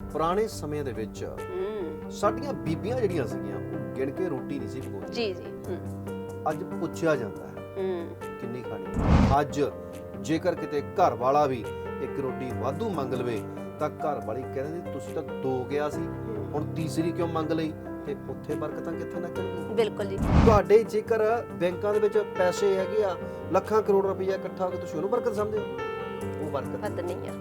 ਪੁਰਾਣੇ ਸਮੇਂ ਦੇ ਵਿੱਚ ਹੂੰ। ਸਾਡੀਆਂ ਬੀਬੀਆਂ ਜਿਹੜੀਆਂ ਸੀਗੀਆਂ ਉਹ ਗਿਣ ਕੇ ਰੋਟੀ ਨਹੀਂ ਸੀ ਪਕਾਉਂਦੀਆਂ। ਜੀ ਜੀ ਹੂੰ। ਅੱਜ ਪੁੱਛਿਆ ਜਾਂਦਾ ਹੈ ਹੂੰ। ਕਿੰਨੀ ਖਾਣੀ ਅੱਜ ਜੇਕਰ ਕਿਤੇ ਘਰ ਵਾਲਾ ਵੀ ਇੱਕ ਰੋਟੀ ਵਾਧੂ ਮੰਗ ਲਵੇ ਤਾਂ ਘਰ ਵਾਲੀ ਕਹਿੰਦੇ ਤੁਸੀਂ ਤਾਂ ਦੋ ਗਿਆ ਸੀ ਹੁਣ ਤੀਸਰੀ ਕਿਉਂ ਮੰਗ ਲਈ? ਤੇ ਉੱਥੇ ਬਰਕਤਾਂ ਕਿੱਥੇ ਲੱਗਣਗੀਆਂ ਬਿਲਕੁਲ ਜੀ। ਤੁਹਾਡੇ ਜੇਕਰ ਬੈਂਕਾਂ ਦੇ ਵਿੱਚ ਪੈਸੇ ਹੈਗੇ ਆ ਲੱਖਾਂ ਕਰੋੜ ਰੁਪਈਆ ਇਕੱਠਾ ਹੋ ਕੇ ਤੁਸੀਂ ਉਹਨੂੰ ਬਰਕਤ ਸਮਝਦੇ ਹੋ? ਉਹ ਬਰਕਤ ਨਹੀਂ ਆ।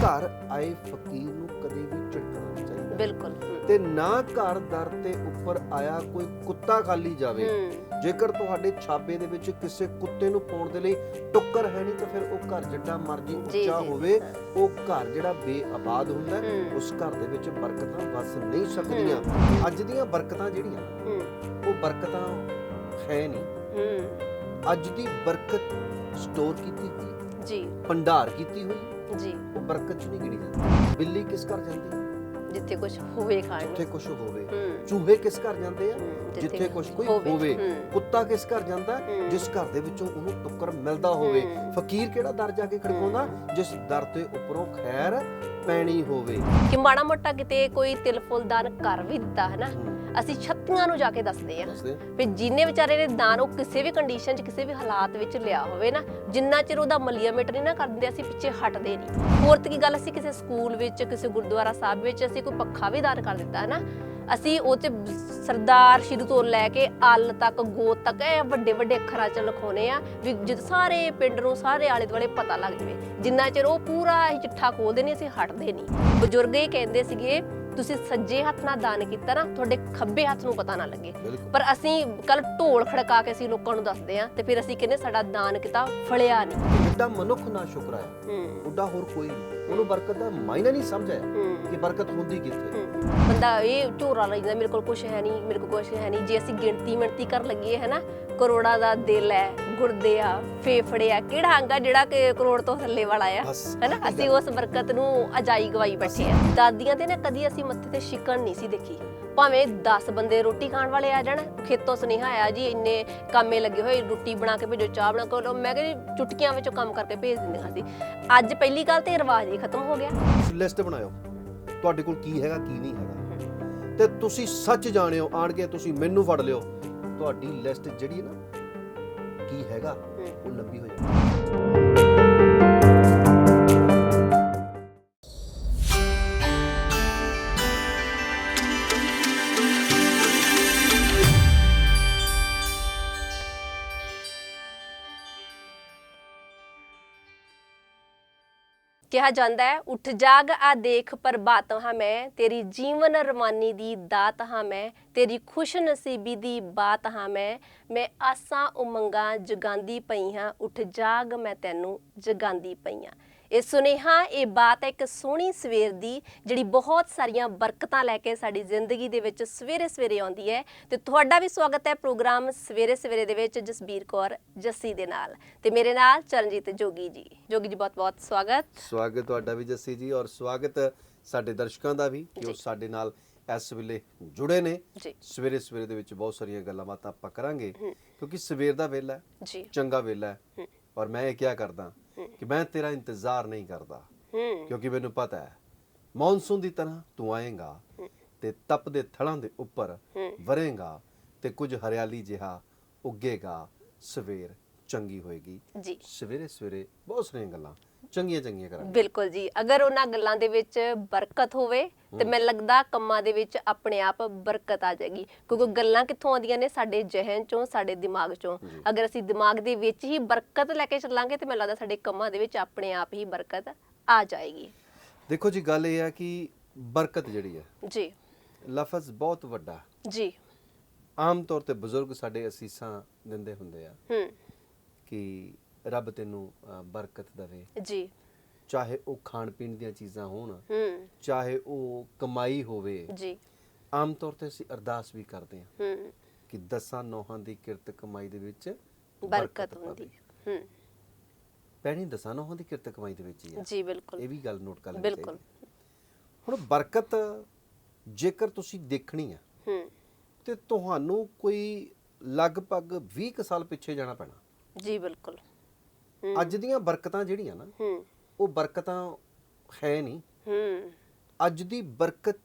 ਘਰ ਆਏ ਫਕੀਰ ਨੂੰ ਕਦੇ ਵੀ ਝਟਕਣਾ ਨਹੀਂ ਚਾਹੀਦਾ। ਬਿਲਕੁਲ ਤੇ ਨਾ ਘਰ ਦਰ ਤੇ ਉੱਪਰ ਆਇਆ ਕੋਈ ਕੁੱਤਾ ਖਾਲੀ ਜਾਵੇ। ਜੇਕਰ ਤੁਹਾਡੇ ਛਾਬੇ ਦੇ ਵਿੱਚ ਕਿਸੇ ਕੁੱਤੇ ਨੂੰ ਪਾਉਣ ਦੇ ਲਈ ਟੁੱਕਰ ਹੈ ਨਹੀਂ ਤਾਂ ਫਿਰ ਉਹ ਘਰ ਜਿੱਡਾ ਮਰਜ਼ੀ ਉੱਚਾ ਹੋਵੇ। ਉਹ ਘਰ ਜਿਹੜਾ ਬੇਆਬਾਦ ਹੁੰਦਾ। ਉਸ ਘਰ ਦੇ ਵਿੱਚ ਬਰਕਤਾਂ ਵਸ ਨਹੀਂ ਸਕਦੀਆਂ। ਅੱਜ ਦੀਆਂ ਬਰਕਤਾਂ ਜਿਹੜੀਆਂ ਉਹ ਬਰਕਤਾਂ ਹੈ ਨਹੀਂ। ਅੱਜ ਦੀ ਬਰਕਤ ਸਟੋਰ ਕੀਤੀ ਹੋਈ ਜੀ। ਭੰਡਾਰ ਕੀਤੀ ਹੋਈ? ਜੀ। ਉਹ ਬਰਕਤ ਚ ਨਹੀਂ ਗਿਣੀ ਜਾਂਦੀ? ਬਿੱਲੀ ਕਿਸ ਘਰ ਜਾਂਦੀ ਹੈ? ਜਿੱਥੇ ਕੁਝ ਹੋਵੇ ਖਾਣ ਨੂੰ। ਜਿੱਥੇ ਕੁਝ ਹੋਵੇ। ਚੂਹੇ ਕਿਸ ਘਰ ਜਾਂਦੇ ਆ? ਜਿੱਥੇ ਕੁਝ ਕੋਈ ਹੋਵੇ। ਕੁੱਤਾ ਕਿਸ ਘਰ ਜਾਂਦਾ। ਜਿਸ ਘਰ ਦੇ ਵਿੱਚੋਂ ਉਹਨੂੰ ਟੁੱਕਰ ਮਿਲਦਾ ਹੋਵੇ। ਫਕੀਰ ਕਿਹੜਾ ਦਰ ਜਾ ਕੇ ਖੜਕਾਉਂਦਾ? ਜਿਸ ਦਰ ਤੇ ਉੱਪਰੋਂ ਖੈਰ ਪੈਣੀ ਹੋਵੇ। ਕਿ ਮਾੜਾ ਮੋਟਾ ਕਿਤੇ ਕੋਈ ਤਿਲ ਫੁੱਲ ਦਾਨ ਕਰ ਵੀ ਦਿੱਤਾ ਹੈ ਨਾ? ਅਸੀਂ ਛੱਤੀਆਂ ਨੂੰ ਜਾ ਕੇ ਦੱਸਦੇ ਆ ਵੀ ਜਿੰਨੇ ਵਿਚਾਰੇ ਨੇ ਦਾਨ ਉਹ ਕਿਸੇ ਵੀ ਕੰਡੀਸ਼ਨ 'ਚ ਕਿਸੇ ਵੀ ਹਾਲਾਤ ਵਿੱਚ ਲਿਆ ਹੋਵੇ ਨਾ ਜਿੰਨਾ ਚਿਰ ਉਹਦਾ ਮਲੀਆਮੇਟ ਨਹੀਂ ਨਾ ਕਰਦੇ ਅਸੀਂ ਪਿੱਛੇ ਹਟਦੇ ਨਹੀਂ। ਹੋਰ ਕੀ ਗੱਲ ਅਸੀਂ ਕਿਸੇ ਸਕੂਲ ਵਿੱਚ ਕਿਸੇ ਗੁਰਦੁਆਰਾ ਸਾਹਿਬ ਵਿੱਚ ਅਸੀਂ ਕੋਈ ਪੱਖਾ ਵੀ ਦਾਨ ਕਰ ਦਿੱਤਾ ਹੈ ਨਾ ਅਸੀਂ ਉਹ ਤੇ ਸਰਦਾਰ ਸ਼ੁਰੂ ਤੋਂ ਲੈ ਕੇ ਅਲ ਤੱਕ ਗੋਤ ਤੱਕ ਇਹ ਵੱਡੇ ਵੱਡੇ ਅੱਖਰਾਂ 'ਚ ਲਿਖਾਉਨੇ ਆ ਵੀ ਜਦ ਸਾਰੇ ਪਿੰਡ ਨੂੰ ਸਾਰੇ ਆਲੇ ਦੁਆਲੇ ਪਤਾ ਲੱਗ ਜਵੇ। ਜਿੰਨਾ ਚਿਰ ਉਹ ਪੂਰਾ ਹੀ ਚਿੱਠਾ ਖੋਲਦੇ ਨਹੀਂ ਅਸੀਂ ਹਟਦੇ ਨਹੀਂ। ਬਜ਼ੁਰਗ ਇਹ ਕਹਿੰਦੇ ਸੀਗੇ ਤੁਸੀਂ ਸੱਜੇ ਹੱਥ ਨਾਲ ਦਾਨ ਕੀਤਾ ਨਾ ਤੁਹਾਡੇ ਖੱਬੇ ਹੱਥ ਨੂੰ ਪਤਾ ਨਾ ਲੱਗੇ। ਪਰ ਅਸੀਂ ਕੱਲ ਢੋਲ ਖੜਕਾ ਕੇ ਅਸੀਂ ਲੋਕਾਂ ਨੂੰ ਦੱਸਦੇ ਆ ਤੇ ਫਿਰ ਅਸੀਂ ਕਹਿੰਦੇ ਸਾਡਾ ਦਾਨ ਕੀਤਾ ਫਲਿਆ ਨਹੀਂ। ਜਿੱਡਾ ਮਨੁੱਖ ਨਾ ਸ਼ੁਕਰ ਹੂੰ। ਉੱਡਾ ਹੋਰ ਕੋਈ ਨਹੀਂ। ਉਹਨੂੰ ਬਰਕਤ ਦਾ ਮਾਇਨਾ ਨਹੀਂ ਸਮਝਿਆ ਹੂੰ। ਕਿ ਬਰਕਤ ਹੁੰਦੀ ਕਿੱਥੇ। ਬੰਦਾ ਇਹ ਝੋਰਾ ਲੈਂਦਾ ਮੇਰੇ ਕੋਲ ਕੁਝ ਹੈ ਨਹੀਂ ਮੇਰੇ ਕੋਲ ਕੁਝ ਹੈ ਨਹੀਂ। ਜੇ ਅਸੀਂ ਗਿਣਤੀ ਮਿਣਤੀ ਕਰ ਲੱਗੀਏ ਹੈ ਨਾ ਕਰੋੜਾਂ ਦਾ ਦਿਲ ਹੈ ਗੁਰਦੇ ਆ ਫੇਫੜੇ ਆ ਕਿਹੜਾ ਅੰਗ ਆ ਜਿਹੜਾ ਕਿ ਕਰੋੜ ਤੋਂ ਥੱਲੇ ਵਾਲਾ ਆ? ਹੈਨਾ ਅਸੀਂ ਉਸ ਬਰਕਤ ਨੂੰ ਅਜਾਈ ਗਵਾਈ ਬੈਠੇ ਆ। ਦਾਦੀਆਂ ਤੇ ਨਾ ਕਦੀ ਅਸੀਂ ਮੱਥੇ ਤੇ ਸ਼ਿਕਣ ਨਹੀਂ ਸੀ ਦੇਖੀ। ਭਾਵੇਂ 10 ਬੰਦੇ ਰੋਟੀ ਖਾਣ ਵਾਲੇ ਆ ਜਾਣ ਖੇਤੋਂ ਸੁਨੇਹਾ ਆਇਆ ਜੀ ਇੰਨੇ ਕਾਮੇ ਲੱਗੇ ਹੋਏ ਰੋਟੀ ਬਣਾ ਕੇ ਭੇਜੋ ਚਾਹ ਬਣਾ ਕੇ। ਮੈਂ ਕਹਿੰਦੀ ਚੁਟਕੀਆਂ ਵਿੱਚੋਂ ਕੰਮ ਕਰਕੇ ਭੇਜ ਦਿੰਦੇ ਸੀ ਅੱਜ ਪਹਿਲੀ ਗੱਲ ਤੇ ਰਿਵਾਜ ਹੀ ਖਤਮ ਹੋ ਗਿਆ। ਲਿਸਟ ਬਣਾਇਓ। ਤੁਹਾਡੇ ਕੋਲ ਕੀ ਹੈਗਾ ਕੀ ਨਹੀਂ ਹੈਗਾ। ਤੇ ਤੁਸੀਂ ਸੱਚ ਜਾਣਿਓ ਆਣ ਕੇ ਤੁਸੀਂ ਮੈਨੂੰ ਫੜ ਲਿਓ। ਤੁਹਾਡੀ ਲਿਸਟ ਜਿਹੜੀ ਨਾ ਕੀ ਹੈਗਾ ਉਹ ਲੰਬੀ ਹੋ ਜਾਣੀ ਕਿਹਾ ਜਾਂਦਾ ਹੈ, ਉੱਠ ਜਾਗ, ਆ ਦੇਖ ਪ੍ਰਭਾਤ ਹਾਂ ਮੈਂ, ਤੇਰੀ ਜੀਵਨ ਰਮਾਨੀ ਦੀ ਦਾਤ ਹਾਂ ਮੈਂ, ਤੇਰੀ ਖੁਸ਼ ਨਸੀਬੀ ਦੀ ਬਾਤ ਹਾਂ ਮੈਂ ਮੈਂ ਆਸਾਂ ਉਮੰਗਾਂ ਜਗਾਂਦੀ ਪਈ ਹਾਂ, ਉੱਠ ਜਾਗ ਮੈਂ ਤੈਨੂੰ ਜਗਾਂਦੀ ਪਈ ਹਾਂ। ਇਹ ਸੁਨੇਹਾ ਇਹ ਬਾਤ ਹੈ ਇੱਕ ਸੋਹਣੀ ਸਵੇਰ ਦੀ ਜਿਹੜੀ ਬਹੁਤ ਸਾਰੀਆਂ ਬਰਕਤਾਂ ਲੈ ਕੇ ਸਾਡੀ ਜ਼ਿੰਦਗੀ ਦੇ ਵਿੱਚ ਸਵੇਰੇ ਸਵੇਰੇ ਆਉਂਦੀ ਹੈ ਤੇ ਤੁਹਾਡਾ ਵੀ ਸਵਾਗਤ ਹੈ ਪ੍ਰੋਗਰਾਮ ਸਵੇਰੇ ਸਵੇਰੇ ਦੇ ਵਿੱਚ ਜਸਬੀਰ ਕੌਰ ਜੱਸੀ ਦੇ ਨਾਲ ਤੇ ਮੇਰੇ ਨਾਲ ਚਰਨਜੀਤ ਜੋਗੀ ਜੀ। ਜੋਗੀ ਜੀ ਬਹੁਤ ਬਹੁਤ ਸਵਾਗਤ। ਸਵਾਗਤ ਤੁਹਾਡਾ ਵੀ ਜੱਸੀ ਜੀ ਔਰ ਸਵਾਗਤ ਸਾਡੇ ਦਰਸ਼ਕਾਂ ਦਾ ਵੀ ਜੋ। ਸਾਡੇ ਨਾਲ ਇਸ ਵੇਲੇ ਜੁੜੇ ਨੇ। ਜੀ। ਸਵੇਰੇ ਸਵੇਰੇ ਦੇ ਵਿੱਚ ਬਹੁਤ ਸਾਰੀਆਂ ਗੱਲਾਂ ਬਾਤਾਂ ਆਪਾਂ ਕਰਾਂਗੇ ਕਿਉਂਕਿ ਸਵੇਰ ਦਾ ਵੇਲਾ ਹੈ ਜੀ। ਚੰਗਾ ਵੇਲਾ ਹੈ। ਔਰ ਮੈਂ ਇਹ ਕਿਹਾ ਕਰਦਾ ਕਿ ਮੈਂ ਤੇਰਾ ਇੰਤਜ਼ਾਰ ਨਹੀਂ ਕਰਦਾ। ਕਿਉਂਕਿ ਮੈਨੂੰ ਪਤਾ ਹੈ ਮੌਨਸੂਨ ਦੀ ਤਰ੍ਹਾਂ ਤੂੰ ਆਏਗਾ ਤੇ ਤਪਦੇ ਥੜਾਂ ਦੇ ਉੱਪਰ ਵਰੇਗਾ ਤੇ ਕੁਝ ਹਰਿਆਲੀ ਜਿਹਾ ਉੱਗੇਗਾ ਸਵੇਰ ਚੰਗੀ ਹੋਏਗੀ। ਜੀ। ਸਵੇਰੇ ਸਵੇਰੇ ਬਹੁਤ ਸਾਰੀਆਂ ਗੱਲਾਂ ਚੰਗੀਆਂ ਚੰਗੀਆਂ ਕਰਾਂਗੇ। ਬਿਲਕੁਲ ਜੀ। ਅਗਰ ਉਹਨਾਂ ਗੱਲਾਂ ਦੇ ਵਿੱਚ ਬਰਕਤ ਹੋਵੇ ਤੇ ਮੈਨੂੰ ਲੱਗਦਾ ਕੰਮਾਂ ਦੇ ਵਿੱਚ ਆਪਣੇ ਆਪ ਬਰਕਤ ਆ ਜਾਏਗੀ। ਕਿਉਂਕਿ ਗੱਲਾਂ ਕਿੱਥੋਂ ਆਉਂਦੀਆਂ ਨੇ ਸਾਡੇ ਜ਼ਿਹਨ ਚੋਂ ਸਾਡੇ ਦਿਮਾਗ ਚੋਂ। ਅਗਰ ਅਸੀਂ ਦਿਮਾਗ ਦੇ ਵਿੱਚ ਹੀ ਬਰਕਤ ਲੈ ਕੇ ਚੱਲਾਂਗੇ ਤੇ ਮੈਨੂੰ ਲੱਗਦਾ ਸਾਡੇ ਕੰਮਾਂ ਦੇ ਵਿੱਚ ਆਪਣੇ ਆਪ ਹੀ ਬਰਕਤ ਆ ਜਾਏਗੀ। ਦੇਖੋ ਜੀ ਗੱਲ ਇਹ ਹੈ ਕਿ ਬਰਕਤ ਜਿਹੜੀ ਹੈ ਜੀ। ਲਫ਼ਜ਼ ਬਹੁਤ ਵੱਡਾ। ਜੀ। ਆਮ ਤੌਰ ਤੇ ਬਜ਼ੁਰਗ ਸਾਡੇ ਅਸੀਸਾਂ ਦਿੰਦੇ ਹੁੰਦੇ ਆ ਹੂੰ। ਕਿ ਰੱਬ ਤੈਨੂੰ ਅ, ਬਰਕਤ ਦੇਵੇ। ਜੀ। ਚਾਹੇ ਉਹ ਖਾਣ ਪੀਣ ਦੀਆਂ ਚੀਜ਼ਾਂ ਹੋਣ ਹੂੰ। ਚਾਹੇ ਉਹ ਕਮਾਈ ਹੋਵੇ। ਜੀ। ਆਮ ਤੌਰ ਤੇ ਅਸੀਂ ਅਰਦਾਸ ਵੀ ਕਰਦੇ ਹਾਂ ਹੂੰ। ਕਿ ਦਸਾਂ ਨੋਹਾਂ ਦੀ ਕਿਰਤ ਕਮਾਈ ਦੇ ਵਿੱਚ ਬਰਕਤ ਹੁੰਦੀ ਪਵੇ। ਹੂੰ। ਪੈਣੀ ਦਸਾਂ ਨੋਹਾਂ ਦੀ ਕਿਰਤ ਕਮਾਈ ਦੇ ਵਿੱਚ ਹੀ ਹੈ। ਜੀ ਬਿਲਕੁਲ। ਇਹ ਵੀ ਗੱਲ ਨੋਟ ਕਰ ਲੈਣੀ ਬਿਲਕੁਲ। ਹੈ। ਹੁਣ ਬਰਕਤ ਜੇਕਰ ਤੁਸੀਂ ਦੇਖਣੀ ਹੈ ਹੂੰ। ਤੇ ਤੁਹਾਨੂੰ ਕੋਈ ਲਗਭਗ 20 ਕੁ ਸਾਲ ਪਿੱਛੇ ਜਾਣਾ ਪੈਣਾ। ਜੀ ਬਿਲਕੁਲ। ਹੂੰ ਅੱਜ ਦੀਆਂ ਬਰਕਤਾਂ ਜਿਹੜੀਆਂ ਨਾ ਉਹ ਬਰਕਤਾਂ ਹੈ ਨਹੀਂ। ਹੂੰ। ਅੱਜ ਦੀ ਬਰਕਤ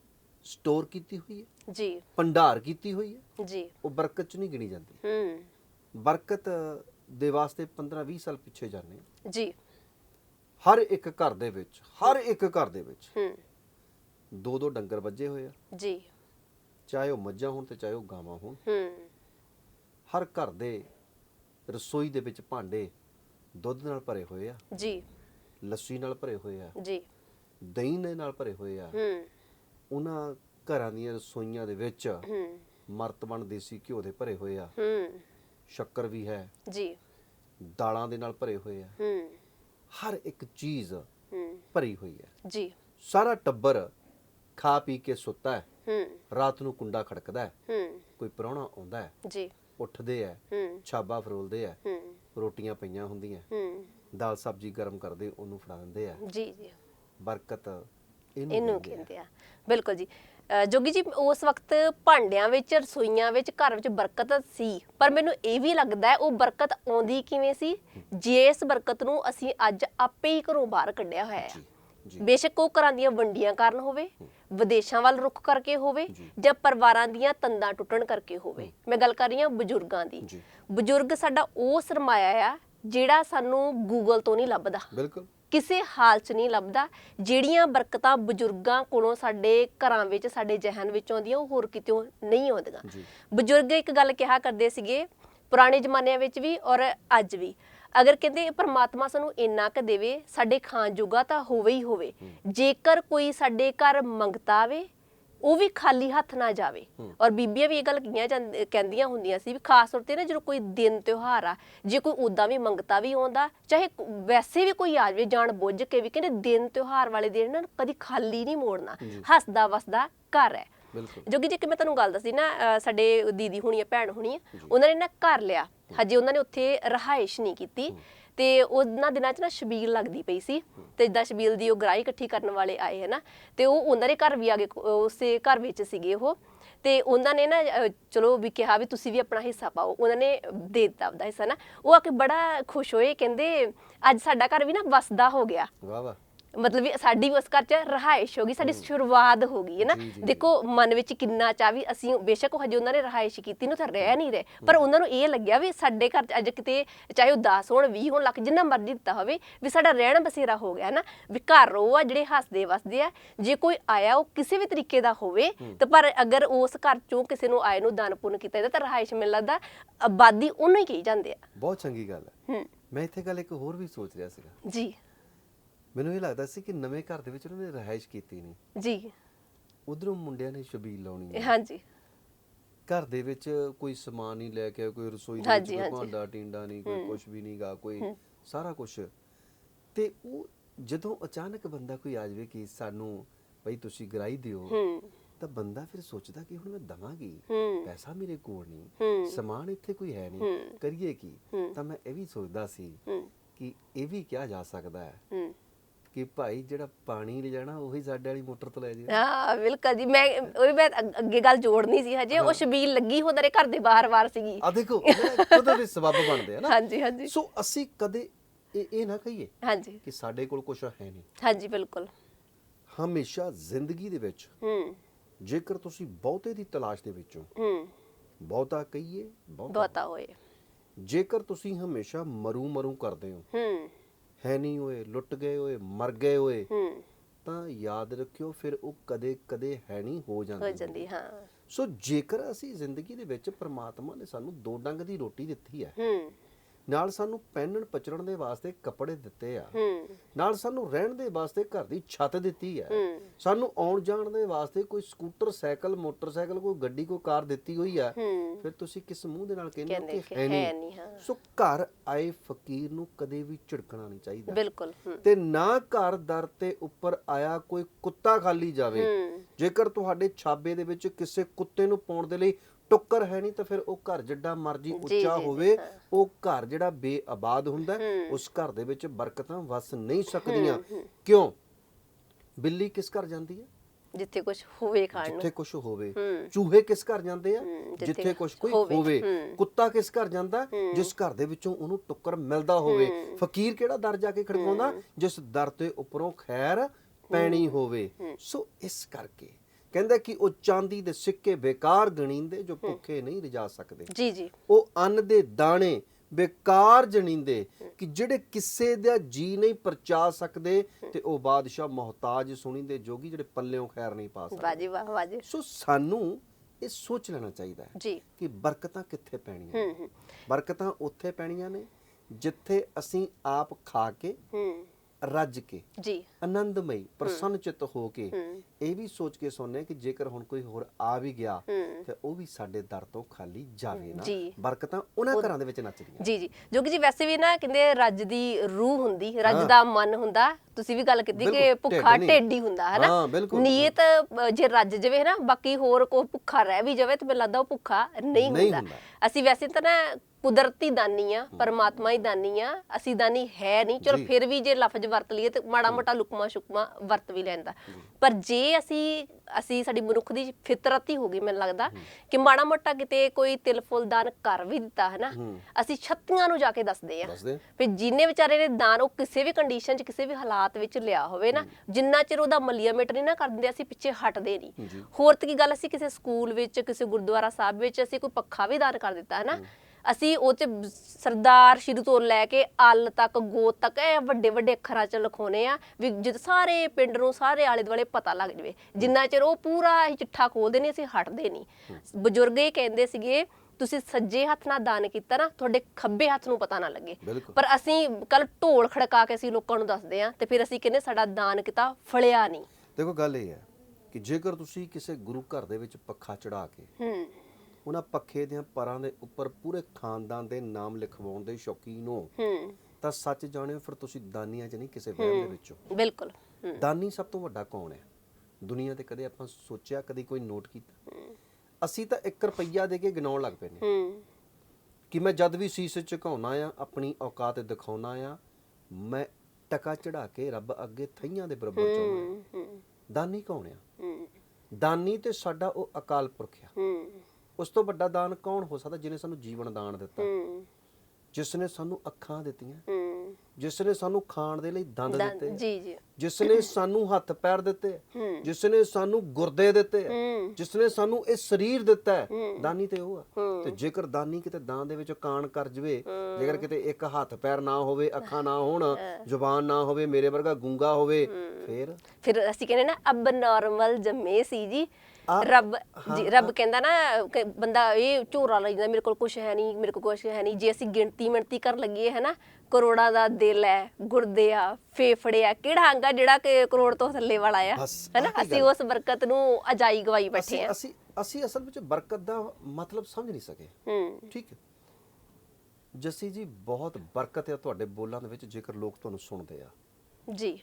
ਸਟੋਰ ਕੀਤੀ ਹੋਈ ਹੈ। ਜੀ। ਭੰਡਾਰ ਕੀਤੀ ਹੋਈ ਹੈ। ਜੀ। ਉਹ ਬਰਕਤ ਚ ਨਹੀਂ ਗਿਣੀ ਜਾਂਦੀ। ਹੂੰ। ਬਰਕਤ ਦੇ ਵਾਸਤੇ 15-20 ਸਾਲ ਪਿੱਛੇ ਜਾਂਦੇ ਜੀ। ਹਰ ਇੱਕ ਘਰ ਦੇ ਵਿੱਚ ਹਰ ਇੱਕ ਘਰ ਦੇ ਵਿੱਚ ਹੂੰ। ਦੋ ਦੋ ਡੰਗਰ ਵੱਜੇ ਹੋਏ ਆ। ਜੀ। ਚਾਹੇ ਉਹ ਮੱਝਾਂ ਹੋਣ ਤੇ ਚਾਹੇ ਉਹ ਗਾਵਾਂ ਹੋਣ। ਹੂੰ। ਹਰ ਘਰ ਦੇ ਰਸੋਈ ਦੇ ਵਿੱਚ ਭਾਂਡੇ ਦੁੱਧ ਨਾਲ ਭਰੇ ਹੋਏ ਆ? ਜੀ। ਲੱਸੀ ਨਾਲ ਭਰੇ ਹੋਏ ਆ? ਜੀ। ਦਹੀਂ ਦੇ ਨਾਲ ਭਰੇ ਹੋਏ ਆ? ਹੂੰ। ਉਹਨਾਂ ਘਰਾਂ ਦੀਆਂ ਰਸੋਈਆਂ ਦੇ ਵਿੱਚ ਹੂੰ। ਮਰਤਬਨ ਦੇਸੀ ਘਿਓ ਦੇ ਭਰੇ ਹੋਏ ਆ? ਹੂੰ। ਸ਼ੱਕਰ ਵੀ ਹੈ। ਜੀ। ਦਾਲਾਂ ਦੇ ਨਾਲ ਭਰੇ ਹੋਏ ਆ? ਹੂੰ। ਹਰ ਇੱਕ ਚੀਜ਼ ਹੂੰ। ਭਰੀ ਹੋਈ ਹੈ। ਜੀ। ਸਾਰਾ ਟੱਬਰ ਖਾ ਪੀ ਕੇ ਸੁੱਤਾ ਹੈ। ਹੂੰ। ਰਾਤ ਨੂੰ ਕੁੰਡਾ ਖੜਕਦਾ ਹੈ। ਹੂੰ। ਕੋਈ ਪ੍ਰਾਹੁਣਾ ਆਉਂਦਾ ਹੈ। ਜੀ। ਉੱਠਦੇ ਹੂੰ। ਛਾਬਾ ਫਰੋਲਦੇ ਹੂੰ। ਰੋਟੀਆਂ ਪਈਆਂ ਹੁੰਦੀਆਂ। ਹੂੰ। ਦਾਲ ਸਬਜ਼ੀ ਗਰਮ ਕਰਦੇ ਉਹਨੂੰ ਫੜਾ ਦਿੰਦੇ ਆ। ਜੀ ਜੀ। ਬਰਕਤ ਇਹਨੂੰ ਕਹਿੰਦੇ ਆ। ਬਿਲਕੁਲ ਜੀ। ਜੋਗੀ ਜੀ ਉਸ ਵਕਤ ਭਾਂਡਿਆਂ ਵਿੱਚ ਰਸੋਈਆਂ ਵਿੱਚ ਘਰ ਵਿੱਚ ਬਰਕਤ ਸੀ। ਪਰ ਮੈਨੂੰ ਇਹ ਵੀ ਲੱਗਦਾ ਹੈ ਉਹ ਬਰਕਤ ਆਉਂਦੀ ਕਿਵੇਂ ਸੀ? ਜਿਸ ਬਰਕਤ ਨੂੰ ਅਸੀਂ ਅੱਜ ਆਪੇ ਹੀ ਘਰੋਂ ਬਾਹਰ ਕੱਢਿਆ ਹੋਇਆ ਹੈ। ਬੇਸ਼ੱਕ ਉਹ ਘਰਾਂ ਦੀਆਂ ਵੰਡੀਆਂ ਕਾਰਨ ਹੋਵੇ। ਵਿਦੇਸ਼ਾਂ ਵੱਲ ਰੁਖ ਕਰਕੇ ਹੋਵੇ ਜੀ। ਪਰਿਵਾਰਾਂ ਦੀਆਂ ਤੰਦਾਂ ਟੁੱਟਣ ਕਰਕੇ ਹੋਵੇ। ਮੈਂ ਗੱਲ ਕਰ ਰਹੀ ਹਾਂ ਬਜ਼ੁਰਗਾਂ ਦੀ। ਬਜ਼ੁਰਗ ਸਾਡਾ ਉਹ ਸਰਮਾਇਆ ਆ ਜਿਹੜਾ ਸਾਨੂੰ ਗੂਗਲ ਤੋਂ ਨਹੀਂ ਲੱਭਦਾ। ਬਿਲਕੁਲ। ਕਿਸੇ ਹਾਲ 'ਚ ਨਹੀਂ ਲੱਭਦਾ। ਜਿਹੜੀਆਂ ਬਰਕਤਾਂ ਬਜ਼ੁਰਗਾਂ ਕੋਲੋਂ ਸਾਡੇ ਘਰਾਂ ਵਿੱਚ ਸਾਡੇ ਜਹਨ ਵਿੱਚ ਆਉਂਦੀਆਂ ਉਹ ਹੋਰ ਕਿਤੋਂ ਨਹੀਂ ਆਉਂਦੀਆਂ। ਬਜ਼ੁਰਗ ਇੱਕ ਗੱਲ ਕਿਹਾ ਕਰਦੇ ਸੀਗੇ ਪੁਰਾਣੇ ਜ਼ਮਾਨਿਆਂ ਵਿੱਚ ਵੀ ਔਰ ਅੱਜ ਵੀ। ਅਗਰ ਕਹਿੰਦੇ ਪ੍ਰਮਾਤਮਾ ਸਾਨੂੰ ਇੰਨਾ ਕੁ ਦੇਵੇ ਸਾਡੇ ਖਾਣ ਜੋਗਾ ਤਾਂ ਹੋਵੇ ਹੀ ਹੋਵੇ। ਜੇਕਰ ਕੋਈ ਸਾਡੇ ਘਰ ਮੰਗਤਾ ਆਵੇ ਉਹ ਵੀ ਖਾਲੀ ਹੱਥ ਨਾ ਜਾਵੇ। ਔਰ ਬੀਬੀਆਂ ਵੀ ਇਹ ਗੱਲ ਕਹੀਆਂ ਕਹਿੰਦੀਆਂ ਹੁੰਦੀਆਂ ਸੀ ਵੀ ਖਾਸ ਤੌਰ ਤੇ ਨਾ ਜਦੋਂ ਕੋਈ ਦਿਨ ਤਿਉਹਾਰ ਆ ਜੇ ਕੋਈ ਉਦਾਂ ਵੀ ਮੰਗਤਾ ਵੀ ਆਉਂਦਾ ਚਾਹੇ ਵੈਸੇ ਵੀ ਕੋਈ ਆ ਜਾਵੇ ਜਾਣ ਬੁੱਝ ਕੇ ਵੀ ਕਹਿੰਦੇ ਦਿਨ ਤਿਉਹਾਰ ਵਾਲੇ ਦਿਨ ਨਾ ਕਦੀ ਖਾਲੀ ਨਹੀਂ ਮੋੜਨਾ। ਹੱਸਦਾ ਵਸਦਾ ਘਰ ਹੈ। ਜੋਗੀ ਜੀ ਕਿ ਮੈਂ ਤੁਹਾਨੂੰ ਗੱਲ ਦੱਸੀ ਨਾ ਸਾਡੇ ਦੀਦੀ ਹੋਣੀ ਆ ਭੈਣ ਹੋਣੀ ਆ ਉਹਨਾਂ ਨੇ ਨਾ ਘਰ ਲਿਆ। ਹਜੇ ਉਹਨਾਂ ਨੇ ਉੱਥੇ ਰਹਾਇਸ਼ ਨਹੀਂ ਕੀਤੀ ਤੇ ਉਹਨਾਂ ਦਿਨਾਂ 'ਚ ਨਾ ਸ਼ਬੀਲ ਲੱਗਦੀ ਪਈ ਸੀ ਤੇ ਜਿੱਦਾਂ ਸ਼ਬੀਲ ਦੀ ਉਹ ਗ੍ਰਾਹੀ ਇਕੱਠੀ ਕਰਨ ਵਾਲੇ ਆਏ ਹੈ ਨਾ ਤੇ ਉਹ ਉਹਨਾਂ ਦੇ ਘਰ ਵੀ ਆ ਗਏ ਉਸੇ ਘਰ ਵਿੱਚ ਸੀਗੇ ਉਹ ਤੇ ਉਹਨਾਂ ਨੇ ਨਾ ਚਲੋ ਵੀ ਕਿਹਾ ਵੀ ਤੁਸੀਂ ਵੀ ਆਪਣਾ ਹਿੱਸਾ ਪਾਓ ਉਹਨਾਂ ਨੇ ਦੇ ਦਿੱਤਾ ਆਪਦਾ ਹਿੱਸਾ ਨਾ। ਉਹ ਆ ਕੇ ਬੜਾ ਖੁਸ਼ ਹੋਏ ਕਹਿੰਦੇ ਅੱਜ ਸਾਡਾ ਘਰ ਵੀ ਨਾ ਵਸਦਾ ਹੋ ਗਿਆ। ਵਾਹ ਵਾਹ। ਮਤਲਬ ਵੀ ਸਾਡੀ ਵੀ ਉਸ ਘਰ 'ਚ ਰਹਾਇਸ਼ ਹੋ ਗਈ ਸਾਡੀ ਸ਼ੁਰੂਆਤ ਹੋ ਗਈ ਹੈ ਨਾ। ਦੇਖੋ ਮਨ ਵਿੱਚ ਕਿੰਨਾ ਚਾਹ ਵੀ ਅਸੀਂ ਬੇਸ਼ੱਕ ਹਜੇ ਉਹਨਾਂ ਨੇ ਰਹਾਇਸ਼ ਕੀਤੀ ਨੂੰ ਤਾਂ ਰਹਿ ਨਹੀਂ ਰਹੇ। ਪਰ ਉਹਨਾਂ ਨੂੰ ਇਹ ਲੱਗਿਆ ਵੀ ਸਾਡੇ ਘਰ 'ਚ ਅੱਜ ਕਿਤੇ ਚਾਹੇ ਉਹ 10 ਹੋਣ 20 ਹੋਣ ਲੱਖ ਜਿੰਨਾ ਮਰਜ਼ੀ ਦਿੱਤਾ ਹੋਵੇ ਵੀ ਸਾਡਾ ਰਹਿਣ ਬਸੇਰਾ ਹੋ ਗਿਆ ਨਾ? ਵੀ ਘਰ ਉਹ ਆ ਜਿਹੜੇ ਹੱਸਦੇ ਵਸਦੇ ਆ ਜੇ ਕੋਈ ਆਇਆ ਉਹ ਕਿਸੇ ਵੀ ਤਰੀਕੇ ਦਾ ਹੋਵੇ ਤਾਂ ਪਰ ਅਗਰ ਉਸ ਘਰ 'ਚੋਂ ਕਿਸੇ ਨੂੰ ਆਏ ਨੂੰ ਦਾਨ ਪੁੰਨ ਕੀਤਾ ਜਾਂਦਾ ਤਾਂ ਰਹਾਇਸ਼ ਮਿਲ ਲੱਗਦਾ ਆਬਾਦੀ ਉਹਨੂੰ ਹੀ ਕਹੀ ਜਾਂਦੇ ਆ। ਬਹੁਤ ਚੰਗੀ ਗੱਲ ਹੈ। ਹੂੰ। ਮੈਂ ਇੱਥੇ ਗੱਲ ਇੱਕ ਹੋਰ ਵੀ ਸੋਚ ਰਿਹਾ ਸੀਗਾ। ਜੀ। ਮੈਨੂੰ ਇਹ ਲੱਗਦਾ ਸੀ ਕਿ ਨਵੇਂ ਘਰ ਦੇ ਵਿੱਚ ਉਹਨਾਂ ਨੇ ਰਹਿائش ਕੀਤੀ ਨਹੀਂ। ਜੀ। ਉਧਰੋਂ ਮੁੰਡਿਆਂ ਨੇ ਸ਼ਬੀਲ ਲਾਉਣੀ ਹੈ। ਹਾਂਜੀ। ਘਰ ਦੇ ਵਿੱਚ ਕੋਈ ਸਮਾਨ ਨਹੀਂ ਲੈ ਕੇ ਕੋਈ ਰਸੋਈ ਦੇ ਵਿੱਚ ਭਾਂਡਾ ਟਿੰਡਾ ਨਹੀਂ ਕੋਈ ਕੁਝ ਵੀ ਨਹੀਂਗਾ ਕੋਈ ਸਾਰਾ ਕੁਝ ਤੇ ਉਹ ਜਦੋਂ ਅਚਾਨਕ ਬੰਦਾ ਕੋਈ ਆ ਜਾਵੇ ਕਿ ਸਾਨੂੰ ਬਈ ਤੁਸੀਂ ਗਰਾਈ ਦਿਓ ਤਾਂ ਬੰਦਾ ਫਿਰ ਸੋਚਦਾ ਕਿ ਹੁਣ ਮੈਂ ਦਵਾਂਗੀ। ਹੂੰ। ਪੈਸਾ ਮੇਰੇ ਕੋਲ ਨਹੀਂ ਸਮਾਨ ਇੱਥੇ ਕੋਈ ਹੈ ਨਹੀਂ ਕਰੀਏ ਕੀ? ਤਾਂ ਮੈਂ ਇਹ ਵੀ ਸੋਚਦਾ ਸੀ ਕਿ ਇਹ ਵੀ ਕਿਹਾ ਜਾ ਸਕਦਾ ਹੈ। ਕਿ ਭਾਈ ਜਿਹੜਾ ਪਾਣੀ ਲੈ ਜਾਣਾ ਉਹੀ ਸਾਡੇ ਵਾਲੀ ਮੋਟਰ ਤੋਂ ਲੈ ਜੇ ਹਾਂ ਬਿਲਕੁਲ ਜੀ ਮੈਂ ਉਹ ਮੈਂ ਅੱਗ- ਅੱਗੇ ਗੱਲ ਜੋੜਨੀ ਸੀ ਹਜੇ ਉਹ ਸ਼ਬੀਲ ਲੱਗੀ ਉਹਨਾਂ ਦੇ ਘਰ ਦੇ ਬਾਹਰ-ਬਾਹਰ ਸੀਗੀ। ਆ ਦੇਖੋ ਕਦੋਂ ਦੇ ਸਬਬ ਬਣਦੇ ਆ ਨਾ। ਹਾਂਜੀ ਹਾਂਜੀ। ਸੋ ਅਸੀਂ ਕਦੇ ਇਹ ਇਹ ਨਾ ਕਹੀਏ ਹਾਂਜੀ। ਕਿ ਸਾਡੇ ਕੋਲ ਕੁਝ ਹੈ ਨਹੀਂ। ਹਾਂਜੀ ਬਿਲਕੁਲ। ਹਮੇਸ਼ਾ ਜ਼ਿੰਦਗੀ ਦੇ ਵਿੱਚ ਹੂੰ। ਜੇਕਰ ਤੁਸੀਂ ਬਹੁਤੇ ਦੀ ਤਲਾਸ਼ ਦੇ ਵਿੱਚੋਂ ਹੂੰ ਬਹੁਤਾ ਕਹੀਏ ਬਹੁਤਾ ਬਹੁਤਾ ਹੋਏ। ਜੇਕਰ ਤੁਸੀਂ ਹਮੇਸ਼ਾ ਮਰੂ ਮਰੂ ਕਰਦੇ ਹੋ ਹੂੰ। ਹੈ ਨਹੀਂ ਹੋਏ ਲੁੱਟ ਗਏ ਹੋਏ ਮਰ ਗਏ ਹੋਏ ਹੂੰ। ਤਾਂ ਯਾਦ ਰੱਖਿਓ ਫਿਰ ਉਹ ਕਦੇ ਕਦੇ ਹੈ ਨਹੀਂ ਹੋ ਹੋ ਜਾਂਦੀ ਜਾਂਦੀ ਹਾਂ। ਸੋ ਜੇਕਰ ਅਸੀਂ ਜ਼ਿੰਦਗੀ ਦੇ ਵਿੱਚ ਪ੍ਰਮਾਤਮਾ ਨੇ ਸਾਨੂੰ ਦੋ ਡੰਗ ਦੀ ਰੋਟੀ ਦਿੱਤੀ ਹੈ ਹੂੰ। ਨਾਲ ਸਾਨੂੰ ਪਹਿਨਣ ਪਚੜਨ ਦੇ ਵਾਸਤੇ ਕੱਪੜੇ ਦਿੱਤੇ ਆ। ਨਾਲ ਸਾਨੂੰ ਰਹਿਣ ਦੇ ਵਾਸਤੇ ਘਰ ਦੀ ਛੱਤ ਦਿੱਤੀ ਹੈ। ਸਾਨੂੰ ਆਉਣ ਜਾਣ ਦੇ ਵਾਸਤੇ ਕੋਈ ਸਕੂਟਰ ਸਾਈਕਲ ਮੋਟਰਸਾਈਕਲ ਕੋਈ ਗੱਡੀ ਕੋਈ ਕਾਰ ਦਿੱਤੀ ਹੋਈ ਆ। ਫਿਰ ਤੁਸੀਂ ਕਿਸ ਮੂੰਹ ਦੇ ਨਾਲ ਕਹਿੰਦੇ ਹੋ ਕਿ ਹੈ ਨਹੀਂ? ਸੋ ਘਰ ਆਏ ਫਕੀਰ ਨੂੰ ਕਦੇ ਵੀ ਝਿੜਕਣਾ ਨਹੀਂ ਚਾਹੀਦਾ। ਬਿਲਕੁਲ ਤੇ ਨਾ ਘਰ ਦਰ ਤੇ ਉੱਪਰ ਆਇਆ ਕੋਈ ਕੁੱਤਾ ਖਾਲੀ ਜਾਵੇ। ਜੇਕਰ ਤੁਹਾਡੇ ਛਾਬੇ ਦੇ ਵਿੱਚ ਕਿਸੇ ਕੁੱਤੇ ਨੂੰ ਪਾਉਣ ਦੇ ਲਈ ਟੁੱਕਰ ਹੈ ਨਹੀਂ ਤਾਂ ਫਿਰ ਉਹ ਘਰ ਜਿੱਡਾ ਮਰਜ਼ੀ ਉੱਚਾ ਹੋਵੇ। ਉਹ ਘਰ ਜਿਹੜਾ ਬੇਆਬਾਦ ਹੁੰਦਾ। ਉਸ ਘਰ ਦੇ ਵਿੱਚ ਬਰਕਤਾਂ ਵਸ ਨਹੀਂ ਸਕਦੀਆਂ। ਕਿਉਂ? ਬਿੱਲੀ ਕਿਸ ਘਰ ਜਾਂਦੀ ਹੈ? ਜਿੱਥੇ ਕੁਝ ਹੋਵੇ ਖਾਣ ਨੂੰ। ਜਿੱਥੇ ਕੁਝ ਹੋਵੇ। ਚੂਹੇ ਕਿਸ ਘਰ ਜਾਂਦੇ ਆ? ਜਿੱਥੇ ਕੁਝ ਕੋਈ ਹੋਵੇ। ਕੁੱਤਾ ਕਿਸ ਘਰ ਜਾਂਦਾ? ਜਿਸ ਘਰ ਦੇ ਵਿੱਚੋਂ ਉਹਨੂੰ ਟੁੱਕਰ ਮਿਲਦਾ ਹੋਵੇ। ਫਕੀਰ ਕਿਹੜਾ ਦਰ ਜਾ ਕੇ ਖੜਕਾਉਂਦਾ? ਜਿਸ ਦਰ ਤੇ ਉੱਪਰੋਂ ਖੈਰ ਪੈਣੀ ਹੋਵੇ। ਸੋ ਇਸ ਕਰਕੇ ਕਹਿੰਦਾ ਕਿ ਉਹ ਚਾਂਦੀ ਦੇ ਸਿੱਕੇ ਬੇਕਾਰ ਗਣੀਂਦੇ ਜੋ ਭੁੱਖੇ ਨਹੀਂ ਰਜਾ ਸਕਦੇ। ਜੀ ਜੀ। ਉਹ ਅੰਨ ਦੇ ਦਾਣੇ ਬੇਕਾਰ ਜਣੀਂਦੇ ਕਿ ਜਿਹੜੇ ਕਿਸੇ ਦਾ ਜੀ ਨਹੀਂ ਪਰਚਾ ਸਕਦੇ ਤੇ ਉਹ ਬਾਦਸ਼ਾਹ ਮੁਹਤਾਜ ਸੁਣੀਂਦੇ ਜੋਗੀ ਜਿਹੜੇ ਪੱਲਿਓਂ ਖੈਰ ਨਹੀਂ ਪਾ ਸਕਦੇ। ਵਾਹ ਜੀ ਵਾਹ ਵਾਹ ਜੀ। ਸੋ ਸਾਨੂੰ ਇਹ ਸੋਚ ਲੈਣਾ ਚਾਹੀਦਾ ਹੈ ਜੀ। ਕਿ ਬਰਕਤਾਂ ਕਿੱਥੇ ਪੈਣੀਆਂ ਹੂੰ ਹੂੰ। ਬਰਕਤਾਂ ਉੱਥੇ ਪੈਣੀਆਂ ਨੇ ਜਿੱਥੇ ਅਸੀਂ ਆਪ ਖਾ ਕੇ ਹੂੰ। ਰੱਜ ਕੇ ਜੀ। ਆਨੰਦਮਈ ਪ੍ਰਸੰਨ ਚਿੱਤ ਹੋ ਕੇ ਇਹ ਵੀ ਸੋਚ ਕੇ ਸੋਨੇ ਕਿ ਜੇਕਰ ਹੁਣ ਕੋਈ ਹੋਰ ਆ ਵੀ ਗਿਆ ਤੇ ਉਹ ਵੀ ਸਾਡੇ ਦਰ ਤੋਂ ਖਾਲੀ ਜਾਵੇ ਨਾ। ਬਰਕਤਾਂ ਉਹਨਾਂ ਘਰਾਂ ਦੇ ਵਿੱਚ ਨੱਚਦੀਆਂ। ਜੀ ਜੀ। ਜੋ ਕਿ ਜੀ ਵੈਸੇ ਵੀ ਨਾ ਕਹਿੰਦੇ ਰੱਜ ਦੀ ਰੂਹ ਹੁੰਦੀ ਰੱਜ ਦਾ ਮਨ ਹੁੰਦਾ। ਤੁਸੀਂ ਵੀ ਗੱਲ ਕੀਤੀ ਕਿ ਭੁੱਖਾ ਢਿੱਡ ਹੁੰਦਾ ਹੈ ਨਾ। ਨੀਅਤ ਜੇ ਰੱਜ ਜਾਵੇ ਨਾ ਬਾਕੀ ਹੋਰ ਕੋ ਭੁੱਖਾ ਰਹਿ ਵੀ ਜਾਵੇ ਤੇ ਮੈਨੂੰ ਲੱਗਦਾ ਉਹ ਭੁੱਖਾ ਨਹੀਂ ਹੁੰਦਾ। ਅਸੀਂ ਵੈਸੇ ਤਾਂ ਨਾ ਕੁਦਰਤੀ ਦਾਨੀ ਆ ਪਰਮਾਤਮਾ ਹੀ ਦਾਨੀ ਆ ਅਸੀਂ ਦਾਨੀ ਹੈ ਨਹੀਂ। ਚਲੋ। ਫਿਰ ਵੀ ਜੇ ਲਫ਼ਜ਼ ਵਰਤ ਲਈਏ ਤੇ ਮਾੜਾ ਮੋਟਾ ਲੁਕਮਾ ਸ਼ੁਕਮਾ ਵਰਤ ਵੀ ਲੈਂਦਾ। ਪਰ ਜੇ ਅਸੀਂ ਅਸੀਂ ਸਾਡੀ ਮਨੁੱਖ ਦੀ ਫਿਤਰਤ ਹੀ ਹੋ ਗਈ ਮੈਨੂੰ ਲੱਗਦਾ ਕਿ ਮਾੜਾ ਮੋਟਾ ਕਿਤੇ ਕੋਈ ਤਿਲ ਫੁੱਲ ਦਾਨ ਕਰ ਵੀ ਦਿੱਤਾ ਹੈ। ਨਾ ਅਸੀਂ ਛੱਤੀਆਂ ਨੂੰ ਜਾ ਕੇ ਦੱਸਦੇ ਆ। ਵੀ ਜਿੰਨੇ ਵਿਚਾਰੇ ਨੇ ਦਾਨ ਉਹ ਕਿਸੇ ਵੀ ਕੰਡੀਸ਼ਨ 'ਚ ਕਿਸੇ ਵੀ ਹਾਲਾਤ ਵਿੱਚ ਲਿਆ ਹੋਵੇ ਨਾ ਜਿੰਨਾ ਚਿਰ ਉਹਦਾ ਮਲੀਆਮੇਟ ਨਹੀਂ ਨਾ ਕਰ ਦਿੰਦੇ ਅਸੀਂ ਪਿੱਛੇ ਹਟਦੇ ਨਹੀਂ। ਹੋਰ ਤੇ ਕੀ ਗੱਲ ਅਸੀਂ ਕਿਸੇ ਸਕੂਲ ਵਿੱਚ ਕਿਸੇ ਗੁਰਦੁਆਰਾ ਸਾਹਿਬ ਵਿੱਚ ਅਸੀਂ ਕੋਈ ਪੱਖਾ ਵੀ ਦਾਨ ਕਰ ਦਿੱਤਾ ਹੈ। ਨਾ ਅਸੀਂ ਉਹ ਚ ਸਰਦਾਰ ਸ਼ੁਰੂ ਤੋਂ ਲੈ ਕੇ ਅਲ ਤੱਕ ਗੋਤ ਤੱਕ ਇਹ ਵੱਡੇ ਵੱਡੇ ਅੱਖਰਾਂ ਚ ਲਿਖਾਉਨੇ ਆ ਵੀ ਜਦ ਸਾਰੇ ਪਿੰਡ ਨੂੰ ਸਾਰੇ ਆਲੇ ਦੁਆਲੇ ਪਤਾ ਲੱਗ ਜਵੇ। ਜਿੰਨਾ ਚਿਰ ਉਹ ਪੂਰਾ ਚਿੱਠਾ ਖੋਲਦੇ ਨਹੀਂ ਅਸੀਂ ਹਟਦੇ ਨਹੀਂ। ਬਜ਼ੁਰਗ ਇਹ ਕਹਿੰਦੇ ਸੀਗੇ ਤੁਸੀਂ ਸੱਜੇ ਹੱਥ ਨਾਲ ਦਾਨ ਕੀਤਾ ਨਾ ਤੁਹਾਡੇ ਖੱਬੇ ਹੱਥ ਨੂੰ ਪਤਾ ਨਾ ਲੱਗੇ। ਪਰ ਅਸੀਂ ਕੱਲ ਢੋਲ ਖੜਕਾ ਕੇ ਅਸੀਂ ਲੋਕਾਂ ਨੂੰ ਦੱਸਦੇ ਆ ਤੇ ਫਿਰ ਅਸੀਂ ਕਹਿੰਦੇ ਸਾਡਾ ਦਾਨ ਕੀਤਾ ਫਲਿਆ ਨਹੀਂ। ਦੇਖੋ ਗੱਲ ਇਹ ਹੈ ਕਿ ਜੇਕਰ ਤੁਸੀਂ ਕਿਸੇ ਗੁਰੂ ਘਰ ਦੇ ਵਿੱਚ ਪੱਖਾ ਚੜਾ ਕੇ ਹੂੰ। ਉਹਨਾਂ ਪੱਖੇ ਦੀਆਂ ਪਰਾਂ ਦੇ ਉੱਪਰ ਪੂਰੇ ਖਾਨਦਾਨ ਦੇ ਨਾਮ ਲਿਖਵਾਉਣ ਦੇ ਸ਼ੌਕੀਨ ਹੋ। ਹੂੰ। ਤਾਂ ਸੱਚ ਜਾਣਿਓ ਫਿਰ ਤੁਸੀਂ ਦਾਨੀਆਂ 'ਚ ਨਹੀਂ ਕਿਸੇ ਵਹਿਮ ਦੇ ਵਿੱਚੋਂ ਬਿਲਕੁਲ। ਦਾਨੀ ਸਭ ਤੋਂ ਵੱਡਾ ਕੌਣ ਹੈ? ਦੁਨੀਆ ਤੇ ਕਦੇ ਆਪਾਂ ਸੋਚਿਆ ਕਦੀ ਕੋਈ ਨੋਟ ਕੀਤਾ? ਅਸੀਂ ਤਾਂ 1 ਰੁਪਈਆ ਦੇ ਕੇ ਗਿਣਾਉਣ ਲੱਗ ਪਏ ਨੇ ਕਿ ਮੈਂ ਜਦ ਵੀ ਸੀਸ ਝੁਕਾਉਣਾ ਆ ਆਪਣੀ ਔਕਾਤ ਦਿਖਾਉਣਾ ਆ ਮੈਂ ਟਕਾ ਚੜਾ ਕੇ ਰੱਬ ਅੱਗੇ ਥਈਆਂ ਦੇ ਬਰਾਬਰ ਹੂੰ ਦਾਨੀ ਕੌਣ ਆ? ਦਾਨੀ ਤੇ ਸਾਡਾ ਉਹ ਅਕਾਲ ਪੁਰਖ ਆ। ਉਸ ਤੋਂ ਵੱਡਾ ਦਾਨ ਕੌਣ ਹੋ ਸਕਦਾ ਜਿਹਨੇ ਸਾਨੂੰ ਜੀਵਨ ਦਾਨ ਦਿੱਤਾ? ਹੂੰ। ਜਿਸ ਨੇ ਸਾਨੂੰ ਅੱਖਾਂ ਦਿੱਤੀਆਂ। ਹੂੰ। ਜਿਸ ਨੇ ਸਾਨੂੰ ਖਾਣ ਦੇ ਲਈ ਦੰਦ ਦੰਦ- ਦਿੱਤੇ। ਜੀ ਜੀ। ਜਿਸ ਨੇ ਸਾਨੂੰ ਹੱਥ ਪੈਰ ਦਿੱਤੇ। ਹੂੰ। ਜਿਸ ਨੇ ਸਾਨੂੰ ਗੁਰਦੇ ਦਿੱਤੇ। ਹੂੰ। ਜਿਸ ਨੇ ਸਾਨੂੰ ਇਹ ਸਰੀਰ ਦਿੱਤਾ। ਹੈ। ਹੂੰ। ਦਾਨੀ ਤੇ ਉਹ ਆ। ਹੂੰ। ਤੇ ਜੇਕਰ ਦਾਨੀ ਕਿਤੇ ਦਾਨ ਦੇ ਵਿੱਚੋਂ ਕਾਣ ਕਰ ਜਵੇ ਜੇਕਰ ਕਿਤੇ ਇੱਕ ਹੱਥ ਪੈਰ ਨਾ ਹੋਵੇ ਅੱਖਾਂ ਨਾ ਹੋਣ ਜ਼ੁਬਾਨ ਨਾ ਹੋਵੇ ਮੇਰੇ ਵਰਗਾ ਗੂੰਗਾ ਹੋਵੇ ਫੇਰ? ਫਿਰ ਅਸੀਂ ਕਹਿੰਦੇ ਨਾ ਅਬ ਨਾਰਮਲ ਜੰਮੇ ਸੀ ਜੀ। ਰੱਬ ਜੀ ਰੱਬ ਕਹਿੰਦਾ ਨਾ ਕਿ ਬੰਦਾ ਇਹ ਝੋਰਾ ਲਈ ਜਾਂਦਾ ਮੇਰੇ ਕੋਲ ਕੁਝ ਹੈ ਨਹੀਂ ਮੇਰੇ ਕੋਲ ਕੁਝ ਹੈ ਨਹੀਂ। ਜੇ ਅਸੀਂ ਗਿਣਤੀ ਮਿਣਤੀ ਕਰਨ ਲੱਗੀਏ ਹੈ ਨਾ ਕਰੋੜਾਂ ਦਾ ਦਿਲ ਹੈ ਗੁਰਦੇ ਆ ਫੇਫੜੇ ਆ ਕਿਹੜਾ ਅੰਗ ਆ ਜਿਹੜਾ ਕਿ ਕਰੋੜ ਤੋਂ ਥੱਲੇ ਵਾਲਾ ਆ? ਬਸ, ਹੈ ਨਾ ਆਹੀ ਅਸੀਂ। ਉਸ ਬਰਕਤ ਨੂੰ ਅਜਾਈ ਗਵਾਈ ਬੈਠੇ ਆ ਅਸੀਂ ਅਸੀਂ ਅਸਲ ਵਿੱਚ ਬਰਕਤ ਦਾ ਮਤਲਬ ਸਮਝ ਨਹੀਂ ਸਕੇ। ਹੂੰ। ਠੀਕ ਹੈ। ਜੱਸੀ ਜੀ ਬਹੁਤ ਬਰਕਤ ਹੈ ਤੁਹਾਡੇ ਬੋਲਾਂ ਦੇ ਵਿੱਚ ਜੇਕਰ ਲੋਕ ਤੁਹਾਨੂੰ ਸੁਣਦੇ ਆ। ਜੀ।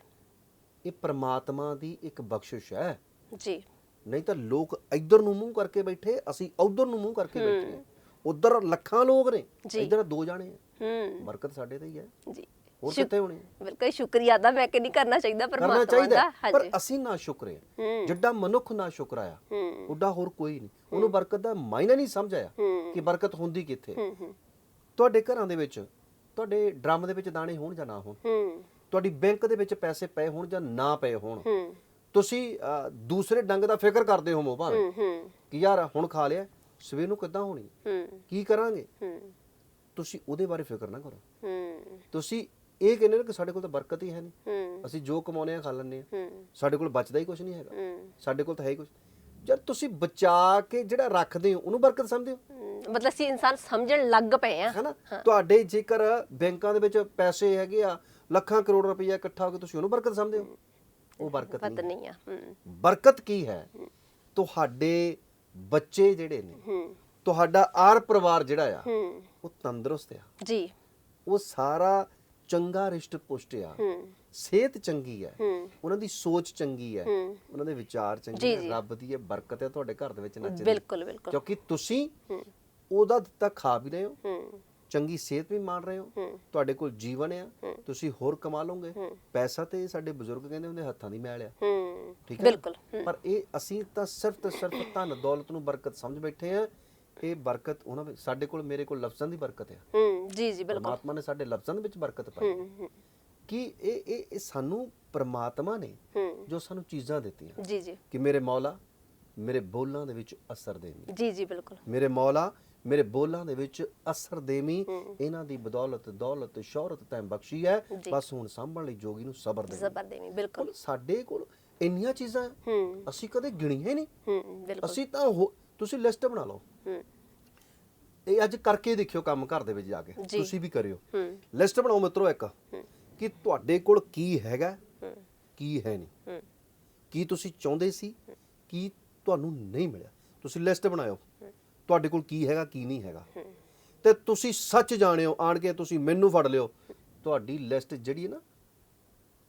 ਇਹ ਪ੍ਰਮਾਤਮਾ ਦੀ ਇੱਕ ਬਖਸ਼ਿਸ਼ ਹੈ। ਜੀ। ਨਹੀਂ ਤਾਂ ਲੋਕ ਇੱਧਰ ਨੂੰ ਮੂੰਹ ਕਰਕੇ ਬੈਠੇ ਅਸੀਂ ਉੱਧਰ ਨੂੰ ਮੂੰਹ ਕਰਕੇ ਬੈਠੇ ਉਧਰ ਲੱਖਾਂ ਲੋਕ ਨੇ। ਇੱਧਰ ਦੋ ਜਾਣੇ ਹੂੰ। ਬਰਕਤ ਸਾਡੇ ਤੇ ਹੀ ਹੈ। ਜੀ। ਹੋਰ ਕਿੱਥੇ ਹੋਣੀ? ਹੈ? ਬਿਲਕੁਲ ਸ਼ੁਕਰੀਆ ਦਾ ਮੈਂ ਕਿ ਨਹੀਂ ਕਰਨਾ ਚਾਹੀਦਾ ਪਰਮਾਤਮਾ ਦਾ। ਹੈ, ਪਰ ਅਸੀਂ ਨਾ ਸ਼ੁਕਰੇ ਹੂੰ। ਜਿੱਡਾ ਮਨੁੱਖ ਨਾ ਸ਼ੁਕਰਾਇਆ ਹੂੰ। ਉੱਡਾ ਹੋਰ ਕੋਈ ਨਹੀਂ। ਉਹਨੂੰ ਬਰਕਤ ਦਾ ਮਾਇਨਾ ਨਹੀਂ ਸਮਝ ਆਇਆ ਹੂੰ। ਕਿ ਬਰਕਤ ਹੁੰਦੀ ਕਿੱਥੇ। ਹੂੰ ਹੂੰ। ਤੁਹਾਡੇ ਘਰਾਂ ਦੇ ਵਿੱਚ ਤੁਹਾਡੇ ਡਰਮ ਦੇ ਵਿੱਚ ਦਾਣੇ ਹੋਣ ਜਾਂ ਨਾ ਹੋਣ? ਹੂੰ। ਤੁਹਾਡੀ ਬੈਂਕ ਦੇ ਵਿੱਚ ਪੈਸੇ ਪਏ ਹੋਣ ਜਾਂ ਨਾ ਪਏ ਹੋਣ? ਹੂੰ। ਤੁਸੀਂ ਦੂਸਰੇ ਡੰਗ ਦਾ ਫਿਕਰ ਕਰਦੇ ਹੋਵੋ ਭਾਵੇਂ। ਹੂੰ ਹੂੰ। ਕਿ ਯਾਰ ਹੁਣ ਖਾ ਲਿਆ ਸਵੇਰ ਨੂੰ ਕਿੱਦਾਂ ਹੋਣੀ? ਹੂੰ। ਕੀ ਕਰਾਂਗੇ? ਹੂੰ। ਤੁਸੀਂ ਉਹਦੇ ਬਾਰੇ ਫਿਕਰ ਨਾ ਕਰੋ। ਹੂੰ। ਤੁਸੀਂ ਇਹ ਕਹਿੰਦੇ ਹੋ ਕਿ ਸਾਡੇ ਕੋਲ ਤਾਂ ਬਰਕਤ ਹੀ ਹੈ ਨਹੀਂ। ਹੂੰ। ਅਸੀਂ ਜੋ ਕਮਾਉਨੇ ਆ ਖਾ ਲੈਂਦੇ ਆ ਹੂੰ। ਸਾਡੇ ਕੋਲ ਬਚਦਾ ਹੀ ਕੁਝ ਨਹੀਂ ਹੈਗਾ। ਹੂੰ। ਸਾਡੇ ਕੋਲ ਤਾਂ ਹੈ ਹੀ ਕੁਝ ਜਦ ਤੁਸੀਂ ਬਚਾ ਕੇ ਜਿਹੜਾ ਰੱਖਦੇ ਹੋ ਉਹਨੂੰ ਬਰਕਤ ਸਮਝਦੇ ਹੋ? ਹਮ, ਮਤਲਬ ਅਸੀਂ ਇਨਸਾਨ ਸਮਝਣ ਲੱਗ ਪਏ ਆ ਹੈਨਾ? ਤੁਹਾਡੇ ਜੇਕਰ ਬੈਂਕਾਂ ਦੇ ਵਿੱਚ ਪੈਸੇ ਹੈਗੇ ਆ ਲੱਖਾਂ ਕਰੋੜ ਰੁਪਈਆ ਇਕੱਠਾ ਹੋ ਕੇ ਤੁਸੀਂ ਉਹਨੂੰ ਬਰਕਤ ਸਮਝਦੇ ਹੋ? ਉਹ ਬਰਕਤ ਨਹੀਂ ਨਹੀਂ ਆ ਬਰਕਤ ਕੀ ਹੈ? ਤੁਹਾਡੇ ਬੱਚੇ ਜਿਹੜੇ ਨੇ ਤੁਹਾਡਾ ਆਰ ਪਰਿਵਾਰ ਜਿਹੜਾ ਆ ਉਹ ਤੰਦਰੁਸਤ ਆ। ਜੀ। ਉਹ ਸਾਰਾ ਚੰਗਾ ਰਿਸ਼ਟ ਪੁਸ਼ਟ ਆ। ਸਿਹਤ ਚੰਗੀ ਹੈ। ਉਹਨਾਂ ਦੀ ਸੋਚ ਚੰਗੀ ਹੈ। ਉਹਨਾਂ ਦੇ ਵਿਚਾਰ ਚੰਗੇ ਜੀ, ਨੇ। ਜੀ। ਰੱਬ ਦੀ ਇਹ ਬਰਕਤ ਹੈ ਤੁਹਾਡੇ ਘਰ ਦੇ ਵਿੱਚ ਨੱਚਦੀ ਬਿਲਕੁਲ ਬਿਲਕੁਲ। ਕਿਉਂਕਿ ਤੁਸੀਂ ਉਹਦਾ ਦਿੱਤਾ ਖਾ ਵੀ ਰਹੇ ਹੋ। ਚੰਗੀ ਸਿਹਤ ਵੀ ਮਾਣ ਰਹੇ ਹੋ। ਤੁਹਾਡੇ ਕੋਲ ਜੀਵਨ ਆ। ਤੁਸੀਂ ਹੋਰ ਕਮਾ ਲਓਗੇ। ਪੈਸਾ ਤੇ ਸਾਡੇ ਬਜ਼ੁਰਗ ਕਹਿੰਦੇ ਹੁੰਦੇ ਹੱਥਾਂ ਦੀ ਮੈਲ ਆ। ਠੀਕ ਹੈ? ਬਿਲਕੁਲ। ਪਰ ਇਹ ਅਸੀਂ ਤਾਂ ਸਿਰਫ ਤੇ ਸਿਰਫ ਧਨ ਦੌਲਤ ਨੂੰ ਬਰਕਤ ਸਮਝ ਬੈਠੇ ਆ ਇਹ ਬਰਕਤ ਉਹਨਾਂ ਵਿੱਚ ਸਾਡੇ ਕੋਲ ਮੇਰੇ ਕੋਲ ਲਫ਼ਜ਼ਾਂ ਦੀ ਬਰਕਤ ਆ। ਜੀ ਜੀ ਬਿਲਕੁਲ। ਪਰਮਾਤਮਾ ਨੇ ਸਾਡੇ ਲਫ਼ਜ਼ਾਂ ਦੇ ਵਿੱਚ ਬਰਕਤ ਪਾਈ। ਕਿ ਇਹ ਇਹ ਸਾਨੂੰ ਪ੍ਰਮਾਤਮਾ ਨੇ ਜੋ ਸਾਨੂੰ ਚੀਜ਼ਾਂ ਦਿੱਤੀਆਂ। ਜੀ ਜੀ। ਕਿ ਮੇਰੇ ਮੌਲਾ ਮੇਰੇ ਬੋਲਾਂ ਦੇ ਵਿੱਚ ਅਸਰ ਦੇਵੀਂ ਜੀ ਜੀ ਬਿਲਕੁਲ। ਮੇਰੇ ਮੌਲਾ ਮੇਰੇ ਬੋਲਾਂ ਦੇ ਵਿੱਚ ਅਸਰ ਦੇਵੀਂ। ਇਹਨਾਂ ਦੀ ਬਦੌਲਤ ਦੌਲਤ ਸ਼ੌਹਰਤ ਤੈਂ ਬਖਸ਼ੀ ਹੈ। ਬਸ ਹੁਣ ਸਾਂਭਣ ਲਈ ਜੋਗੀ ਨੂੰ ਸਬਰ ਦੇ ਜ਼ਬਰ ਦੇਵੀ ਬਿਲਕੁਲ। ਕੋਲ ਸਾਡੇ ਕੋਲ ਇੰਨੀਆਂ ਚੀਜ਼ਾਂ ਅਸੀਂ ਕਦੇ ਗਿਣੀਆਂ ਹੀ ਨਹੀਂ। ਬਿਲਕੁਲ। ਅਸੀਂ ਤਾਂ ਤੁਸੀਂ ਲਿਸਟ ਬਣਾ ਲਓ। ਇਹ ਅੱਜ ਕਰਕੇ ਦੇਖਿਓ ਕੰਮ ਘਰ ਦੇ ਵਿੱਚ ਜਾ ਕੇ। ਤੁਸੀਂ ਵੀ ਕਰਿਓ। ਲਿਸਟ ਬਣਾਓ ਮਿੱਤਰੋ ਇੱਕ। ਕਿ ਤੁਹਾਡੇ ਕੋਲ ਕੀ ਹੈਗਾ ਕੀ ਹੈ ਨਹੀਂ। ਕੀ ਤੁਸੀਂ ਚਾਹੁੰਦੇ ਸੀ ਕੀ ਤੁਹਾਨੂੰ ਨਹੀਂ ਮਿਲਿਆ। ਤੁਸੀਂ ਲਿਸਟ ਬਣਾਇਓ। ਤੁਹਾਡੇ ਕੋਲ ਕੀ ਹੈਗਾ ਕੀ ਨਹੀਂ ਹੈਗਾ ਤੇ ਤੁਸੀਂ ਸੱਚ ਜਾਣਿਓ ਆਣ ਕੇ ਤੁਸੀਂ ਮੈਨੂੰ ਫੜ ਲਿਓ ਤੁਹਾਡੀ ਲਿਸਟ ਜਿਹੜੀ ਹੈ ਨਾ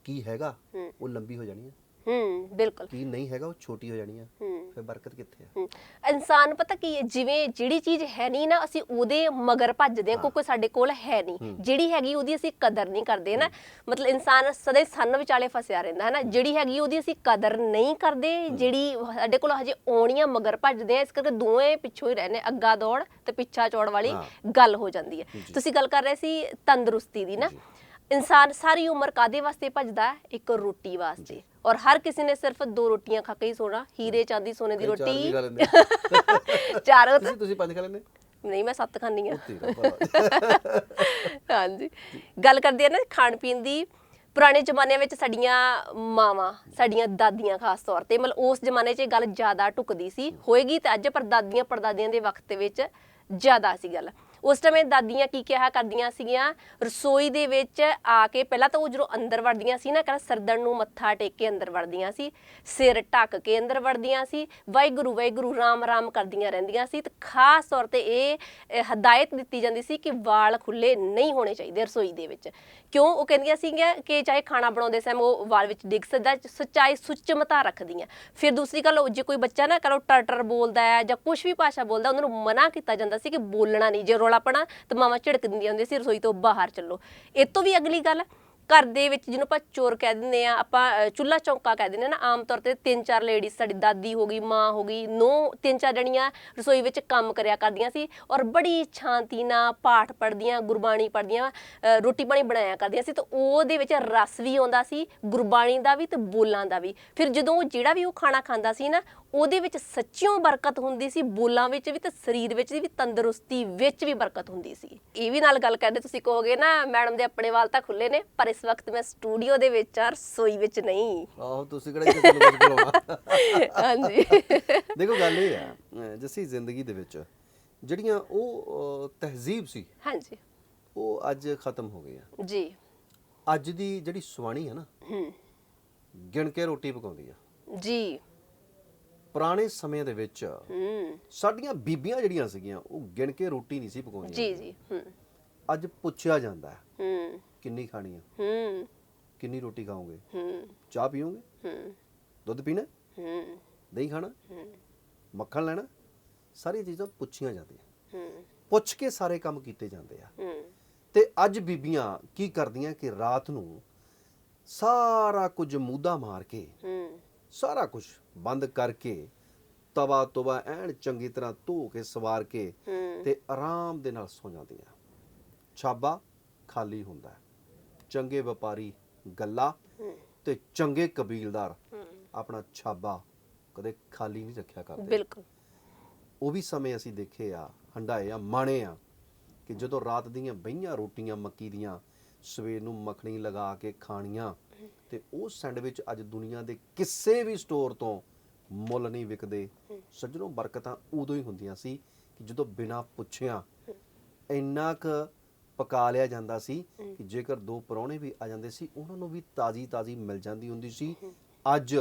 ਕੀ ਹੈਗਾ। ਉਹ ਲੰਬੀ ਹੋ ਜਾਣੀ ਹੈ ਹੂੰ ਬਿਲਕੁਲ। ਕੀ ਨਹੀਂ ਹੈਗਾ ਉਹ ਛੋਟੀ ਹੋ ਜਾਣੀ ਹੈ ਹੂੰ। ਫਿਰ ਬਰਕਤ ਕਿੱਥੇ ਹੈ। ਹਮ, ਇਨਸਾਨ ਪਤਾ ਕੀ ਹੈ ਜਿਵੇਂ ਜਿਹੜੀ ਚੀਜ਼ ਹੈ ਨਹੀਂ ਨਾ ਅਸੀਂ ਉਹਦੇ ਮਗਰ ਭੱਜਦੇ ਹਾਂ ਕਿਉਂਕਿ ਸਾਡੇ ਕੋਲ ਹੈ ਨਹੀਂ। ਜਿਹੜੀ ਹੈਗੀ ਉਹਦੀ ਅਸੀਂ ਕਦਰ ਨਹੀਂ ਕਰਦੇ ਨਾ? ਮਤਲਬ ਇਨਸਾਨ ਸਦਾ ਹੀ ਸੰਨ ਵਿਚਾਲੇ ਫਸਿਆ ਰਹਿੰਦਾ ਹੈ ਨਾ? ਜਿਹੜੀ ਹੈਗੀ ਉਹਦੀ ਅਸੀਂ ਕਦਰ ਨਹੀਂ ਕਰਦੇ ਜਿਹੜੀ ਸਾਡੇ ਕੋਲ ਹਜੇ ਆਉਣੀਆਂ ਮਗਰ ਭੱਜਦੇ ਆ ਇਸ ਕਰਕੇ ਦੋਵੇਂ ਪਿੱਛੋਂ ਹੀ ਰਹਿੰਦੇ ਅੱਗਾ ਦੌੜ ਤੇ ਪਿੱਛਾ ਚੌੜ ਵਾਲੀ ਹਾਂ। ਗੱਲ ਹੋ ਜਾਂਦੀ ਹੈ। ਤੁਸੀਂ ਗੱਲ ਕਰ ਰਹੇ ਸੀ ਤੰਦਰੁਸਤੀ ਦੀ ਨਾ? ਇਨਸਾਨ ਸਾਰੀ ਉਮਰ ਕਾਦੇ ਵਾਸਤੇ ਭੱਜਦਾ? ਹੈ ਇੱਕ ਰੋਟੀ ਵਾਸਤੇ। ਔਰ ਹਰ ਕਿਸੇ ਨੇ ਸਿਰਫ ਦੋ ਰੋਟੀਆਂ ਖਾ ਕੇ ਹੀ ਸੋਣਾ ਹੀਰੇ ਚਾਂਦੀ ਸੋਨੇ ਦੀ ਰੋਟੀ। ਚਾਰ ਤੁਸੀਂ ਤੁਸੀਂ ਪੰਜ ਖਾ ਲੈਂਦੇ? ਨਹੀਂ ਮੈਂ ਸੱਤ ਖਾਂਦੀ ਆ। ਹਾਂਜੀ। ਗੱਲ ਕਰਦੇ ਆ ਨਾ ਖਾਣ ਪੀਣ ਦੀ ਪੁਰਾਣੇ ਜ਼ਮਾਨਿਆਂ ਵਿੱਚ ਸਾਡੀਆਂ ਮਾਵਾਂ ਸਾਡੀਆਂ ਦਾਦੀਆਂ ਖਾਸ ਤੌਰ ਤੇ ਮਤਲਬ ਉਸ ਜ਼ਮਾਨੇ 'ਚ ਇਹ ਗੱਲ ਜ਼ਿਆਦਾ ਟੁਕਦੀ ਸੀ। ਹੋਏਗੀ ਤਾਂ ਅੱਜ ਪਰ ਦਾਦੀਆਂ ਪੜਦਾਦੀਆਂ ਦੇ ਵਕਤ ਵਿੱਚ ਜ਼ਿਆਦਾ ਸੀ ਗੱਲ। ਉਸ ਸਮੇਂ ਦਾਦੀਆਂ ਕੀ ਕਿਹਾ ਕਰਦੀਆਂ ਸੀਗੀਆਂ? ਰਸੋਈ ਦੇ ਵਿੱਚ ਆ ਕੇ ਪਹਿਲਾਂ ਤਾਂ ਉਹ ਜਦੋਂ ਅੰਦਰ ਵੜਦੀਆਂ ਸੀ ਨਾ, ਕਹਿੰਦਾ ਸਰਦਣ ਨੂੰ ਮੱਥਾ ਟੇਕ ਕੇ ਅੰਦਰ ਵੜਦੀਆਂ ਸੀ, ਸਿਰ ਢੱਕ ਕੇ ਅੰਦਰ ਵੜਦੀਆਂ ਸੀ, ਵਾਹਿਗੁਰੂ ਵਾਹਿਗੁਰੂ, ਰਾਮ ਰਾਮ ਕਰਦੀਆਂ ਰਹਿੰਦੀਆਂ ਸੀ ਤੇ ਖਾਸ ਤੌਰ ਤੇ ਇਹ ਹਦਾਇਤ ਦਿੱਤੀ ਜਾਂਦੀ ਸੀ ਕਿ ਵਾਲ ਖੁੱਲੇ ਨਹੀਂ ਹੋਣੇ ਚਾਹੀਦੇ ਰਸੋਈ ਦੇ ਵਿੱਚ। ਕਿਉਂ? ਉਹ ਕਹਿੰਦੀਆਂ ਸੀਗੀਆਂ ਕਿ ਚਾਹੇ ਖਾਣਾ ਬਣਾਉਂਦੇ ਸਮੇਂ ਉਹ ਵਾਲ ਵਿੱਚ ਡਿੱਗ ਸਕਦਾ, ਸੱਚਾਈ ਸੁੱਚਮਤਾ ਰੱਖਦੀਆਂ। ਫਿਰ ਦੂਸਰੀ ਗੱਲ, ਉਹ ਜੇ ਕੋਈ ਬੱਚਾ ਨਾ ਕਰੋ, ਟਰਟਰ ਬੋਲਦਾ ਹੈ ਜਾਂ ਕੁਝ ਵੀ ਭਾਸ਼ਾ ਬੋਲਦਾ, ਉਹਨਾਂ ਨੂੰ ਮਨਾ ਕੀਤਾ ਜਾਂਦਾ ਸੀ ਕਿ ਬੋਲਣਾ ਨਹੀਂ, ਜੇ ਰੋਲਾ ਪਣਾ ਤਾਂ ਮਾਵਾਂ ਝਿੜਕ ਦਿੰਦੀਆਂ ਹੁੰਦੀਆਂ ਸੀ ਰਸੋਈ ਤੋਂ ਬਾਹਰ ਚੱਲੋ। ਇਹ ਤੋਂ ਵੀ ਅਗਲੀ ਗੱਲ ਘਰ ਦੇ ਵਿੱਚ ਜਿਹਨੂੰ ਆਪਾਂ ਚੋਰ ਕਹਿ ਦਿੰਦੇ ਆ ਆਪਾਂ ਅ, ਚੌਂਕਾ ਕਹਿ ਦਿੰਦੇ ਆ ਨਾ ਆਮ ਤੌਰ ਤੇ ਤਿੰਨ ਚਾਰ ਲੇਡੀਜ਼ ਸਾਡੀ ਦਾਦੀ ਹੋ ਗਈ ਮਾਂ ਹੋ ਗਈ ਨੋ ਤਿੰਨ ਚਾਰ ਜਣੀਆਂ ਰਸੋਈ ਵਿੱਚ ਕੰਮ ਕਰਿਆ ਕਰਦੀਆਂ ਸੀ ਔਰ ਬੜੀ ਸ਼ਾਂਤੀ ਨਾਲ ਪਾਠ ਪੜ੍ਹਦੀਆਂ ਗੁਰਬਾਣੀ ਪੜ੍ਹਦੀਆਂ ਅ, ਰੋਟੀ ਪਾਣੀ ਬਣਾਇਆ ਕਰਦੀਆਂ ਸੀ ਤਾਂ ਉਹਦੇ ਵਿੱਚ ਰਸ ਵੀ ਆਉਂਦਾ ਸੀ ਗੁਰਬਾਣੀ ਦਾ ਵੀ ਤੇ ਬੋਲਾਂ ਦਾ ਵੀ। ਫਿਰ ਜਦੋਂ ਜਿਹੜਾ ਵੀ ਉਹ ਖਾਣਾ ਖਾਂਦਾ ਸੀ ਨਾ ਉਹਦੇ ਵਿੱਚ ਸੱਚਿਓ ਬਰਕਤ ਹੁੰਦੀ ਸੀ ਬੋਲਾਂ ਵਿੱਚ ਵੀ ਤੇ ਸਰੀਰ ਵਿੱਚ ਵੀ ਤੰਦਰੁਸਤੀ ਵਿੱਚ ਵੀ ਬਰਕਤ ਹੁੰਦੀ ਸੀ। ਇਹ ਵੀ ਨਾਲ ਗੱਲ ਕਰਦੇ ਤੁਸੀਂ ਕਹੋਗੇ ਨਾ ਮੈਡਮ ਦੇ ਆਪਣੇ ਵਾਲ ਤਾਂ ਖੁੱਲੇ ਨੇ ਪਰ ਇਸ ਵਕਤ ਮੈਂ ਸਟੂਡੀਓ ਦੇ ਵਿੱਚ ਆ ਰਸੋਈ ਵਿੱਚ ਨਹੀਂ। ਆਹੋ ਤੁਸੀਂ ਕਿਹੜਾ ਕੁਝ ਬੁਲਾਉਣਾ ਹਾਂਜੀ। ਦੇਖੋ ਗੱਲ ਇਹ ਆ ਜੱਸੀ ਜ਼ਿੰਦਗੀ ਦੇ ਵਿੱਚ ਜਿਹੜੀਆਂ ਉਹ ਤਹਿਜ਼ੀਬ ਸੀ ਹਾਂਜੀ। ਉਹ ਅੱਜ ਖਤਮ ਹੋ ਗਈ ਆ ਜੀ। ਅੱਜ ਦੀ ਜਿਹੜੀ ਸੁਆਣੀ ਹੈ ਨਾ ਹੂੰ। ਗਿਣ ਕੇ ਰੋਟੀ ਪਕਾਉਂਦੀ ਆ। ਜੀ। ਪੁਰਾਣੇ ਸਮੇਂ ਦੇ ਵਿੱਚ ਹੂੰ। ਸਾਡੀਆਂ ਬੀਬੀਆਂ ਜਿਹੜੀਆਂ ਸੀਗੀਆਂ ਉਹ ਗਿਣ ਕੇ ਰੋਟੀ ਨਹੀਂ ਸੀ ਪਕਾਉਂਦੀਆਂ। ਜੀ ਜੀ ਹੂੰ। ਅੱਜ ਪੁੱਛਿਆ ਜਾਂਦਾ ਹੈ ਹੂੰ। ਕਿੰਨੀ ਖਾਣੀ ਆ? ਹੂੰ। ਕਿੰਨੀ ਰੋਟੀ ਖਾਓਗੇ? ਹੂੰ। ਚਾਹ ਪੀਓਗੇ? ਹੂੰ। ਦੁੱਧ ਪੀਣਾ? ਹੂੰ। ਦਹੀਂ ਖਾਣਾ? ਹੂੰ। ਮੱਖਣ ਲੈਣਾ? ਸਾਰੀਆਂ ਚੀਜ਼ਾਂ ਪੁੱਛੀਆਂ ਜਾਂਦੀਆਂ। ਹੂੰ। ਪੁੱਛ ਕੇ ਸਾਰੇ ਕੰਮ ਕੀਤੇ ਜਾਂਦੇ ਆ। ਹੂੰ। ਤੇ ਅੱਜ ਬੀਬੀਆਂ ਕੀ ਕਰਦੀਆਂ ਕਿ ਰਾਤ ਨੂੰ ਸਾਰਾ ਕੁਝ ਮੂਦਾ ਮਾਰ ਕੇ ਹੂੰ। ਸਾਰਾ ਕੁਝ ਬੰਦ ਕਰਕੇ ਤਵਾ ਤਵਾ ਐਨ ਚੰਗੀ ਤਰ੍ਹਾਂ ਧੋ ਕੇ ਸਵਾਰ ਕੇ ਤੇ ਆਰਾਮ ਦੇ ਨਾਲ ਸੌ ਜਾਂਦੀਆਂ। ਛਾਬਾ ਖਾਲੀ ਹੁੰਦਾ ਹੈ। ਚੰਗੇ ਵਪਾਰੀ ਗੱਲਾ ਤੇ ਚੰਗੇ ਕਬੀਲਦਾਰ ਆਪਣਾ ਛਾਬਾ ਕਦੇ ਖਾਲੀ ਨਹੀਂ ਰੱਖਿਆ ਕਰਦੇ। ਬਿਲਕੁਲ। ਉਹ ਵੀ ਸਮੇਂ ਅਸੀਂ ਦੇਖੇ ਆ ਹੰਡਾਏ ਆ ਮਾਣੇ ਆ ਕਿ ਜਦੋਂ ਰਾਤ ਦੀਆਂ ਬਈਆਂ ਰੋਟੀਆਂ ਮੱਕੀ ਦੀਆਂ ਸਵੇਰ ਨੂੰ ਮੱਖਣੀ ਲਗਾ ਕੇ ਖਾਣੀਆਂ ਤੇ ਉਹ ਸੈਂਡਵਿਚ ਅੱਜ ਦੁਨੀਆ ਦੇ ਕਿਸੇ ਵੀ ਸਟੋਰ ਤੋਂ ਮੁੱਲ ਨਹੀਂ ਵਿਕਦੇ। ਸੱਜਣੋ, ਬਰਕਤਾਂ ਉਦੋਂ ਹੀ ਹੁੰਦੀਆਂ ਸੀ ਕਿ ਜਦੋਂ ਬਿਨਾਂ ਪੁੱਛਿਆ ਇੰਨਾ ਕੁ ਪਕਾ ਲਿਆ ਜਾਂਦਾ ਸੀ ਕਿ ਜੇਕਰ ਦੋ ਪਰੌਣੇ ਵੀ ਆ ਜਾਂਦੇ ਸੀ, ਉਹਨਾਂ ਨੂੰ ਵੀ ਤਾਜ਼ੀ ਤਾਜ਼ੀ ਮਿਲ ਜਾਂਦੀ ਹੁੰਦੀ ਸੀ। ਅੱਜ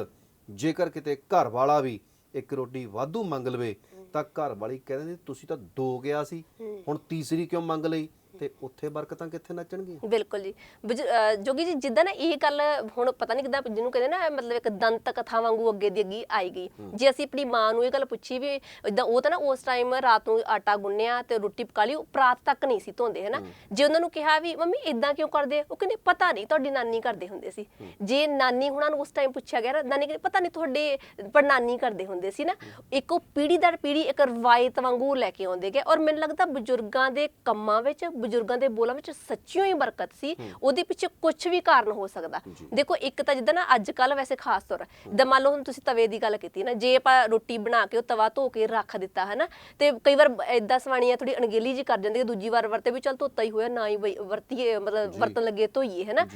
ਜੇਕਰ ਕਿਤੇ ਘਰ ਵਾਲਾ ਵੀ ਇੱਕ ਰੋਟੀ ਵਾਧੂ ਮੰਗ ਲਵੇ, ਤਾਂ ਘਰ ਵਾਲੀ ਕਹਿੰਦੇ ਤੁਸੀਂ ਤਾਂ ਦੋ ਗਿਆ ਸੀ, ਹੁਣ ਤੀਸਰੀ ਕਿਉਂ ਮੰਗ ਲਈ? ਤੇ ਉੱਥੇ ਬਰਕਤਾਂ ਕਿੱਥੇ ਨੱਚਣਗੀਆਂ? ਬਿਲਕੁਲ ਜੀ। ਬਜ- ਅਹ ਜੋਗੀ ਜੀ ਜਿੱਦਾਂ ਨਾ ਇਹ ਗੱਲ ਹੁਣ ਪਤਾ ਨਹੀਂ ਕਿਦਾਂ ਜਿਹਨੂੰ ਕਹਿੰਦੇ ਨਾ ਮਤਲਬ ਇੱਕ ਦੰਤ ਕਥਾ ਵਾਂਗੂ ਅੱਗੇ ਦੀ ਅੱਗੀ ਆਈ ਗਈ। ਜੇ ਅਸੀਂ ਆਪਣੀ ਮਾਂ ਨੂੰ ਇਹ ਗੱਲ ਪੁੱਛੀ ਵੀ ਇਦਾਂ ਉਹ ਤਾਂ ਨਾ ਉਸ ਟਾਈਮ ਰਾਤ ਨੂੰ ਆਟਾ ਗੁੰਨਿਆ ਤੇ ਰੋਟੀ ਪਕਾ ਲਈ ਉਹ ਪ੍ਰਾਤ ਤੱਕ ਨਹੀਂ ਸੀ ਧੋਂਦੇ ਹਨਾ? ਜੇ ਉਹਨਾਂ ਨੂੰ ਕਿਹਾ ਵੀ ਮੰਮੀ ਇਦਾਂ ਕਿਉਂ ਕਰਦੇ? ਉਹ ਕਹਿੰਦੇ ਪਤਾ ਨਹੀਂ ਤੁਹਾਡੀ ਨਾਨੀ ਕਰਦੇ ਹੁੰਦੇ ਸੀ। ਜੇ ਨਾਨੀ ਹੁਣਾਂ ਨੂੰ ਉਸ ਟਾਈਮ ਪੁੱਛਿਆ ਗਿਆ ਨਾ, ਨਾਨੀ ਕਹਿੰਦੀ ਪਤਾ ਨਹੀਂ ਤੁਹਾਡੇ ਪੜਨਾਨੀ ਕਰਦੇ ਹੁੰਦੇ ਸੀ ਨਾ? ਇੱਕ ਉਹ ਪੀੜੀ ਦਰ ਪੀੜੀ ਇੱਕ ਰਵਾਇਤ ਵਾਂਗੂ ਲੈ ਕੇ ਆਉਂਦੇ ਗਏ ਔਰ ਮੈਨੂੰ ਲੱਗਦਾ ਬਜ਼ੁਰਗਾਂ ਦੇ ਕੰਮਾਂ ਵਿੱਚ ਬਜ਼ੁਰਗਾਂ ਦੇ ਬੋਲਾਂ ਵਿੱਚ ਸੱਚੀਓ ਹੀ ਬਰਕਤ ਸੀ ਉਹਦੇ ਪਿੱਛੇ ਕੁਝ ਵੀ ਕਾਰਨ ਹੋ ਸਕਦਾ। ਦੇਖੋ ਇੱਕ ਤਾਂ ਜਿੱਦਾਂ ਨਾ ਅੱਜ ਕੱਲ ਵੈਸੇ ਖਾਸ ਤੌਰ ਦਾ ਮੰਨ ਲਓ ਹੁਣ ਤੁਸੀਂ ਤਵੇ ਦੀ ਗੱਲ ਕੀਤੀ ਨਾ ਜੇ ਆਪਾਂ ਰੋਟੀ ਬਣਾ ਕੇ ਉਹ ਤਵਾ ਧੋ ਕੇ ਰੱਖ ਦਿੱਤਾ ਹੈ ਨਾ ਤੇ ਕਈ ਵਾਰ ਇਦਾਂ ਸਵਾਣੀਆਂ ਥੋੜੀ ਅਣਗੇਲੀ ਜੀ ਕਰ ਜਾਂਦੀ ਹੈ ਦੂਜੀ ਵਾਰ ਵਰਤੇ ਵੀ ਚੱਲ ਧੋਤਾ ਹੀ ਹੋਇਆ ਨਾ ਹੀ ਵਰਤੀਏ ਮਤਲਬ। ਵਰਤਣ ਲੱਗੇ ਧੋਈਏ ਹੈ ਨਾ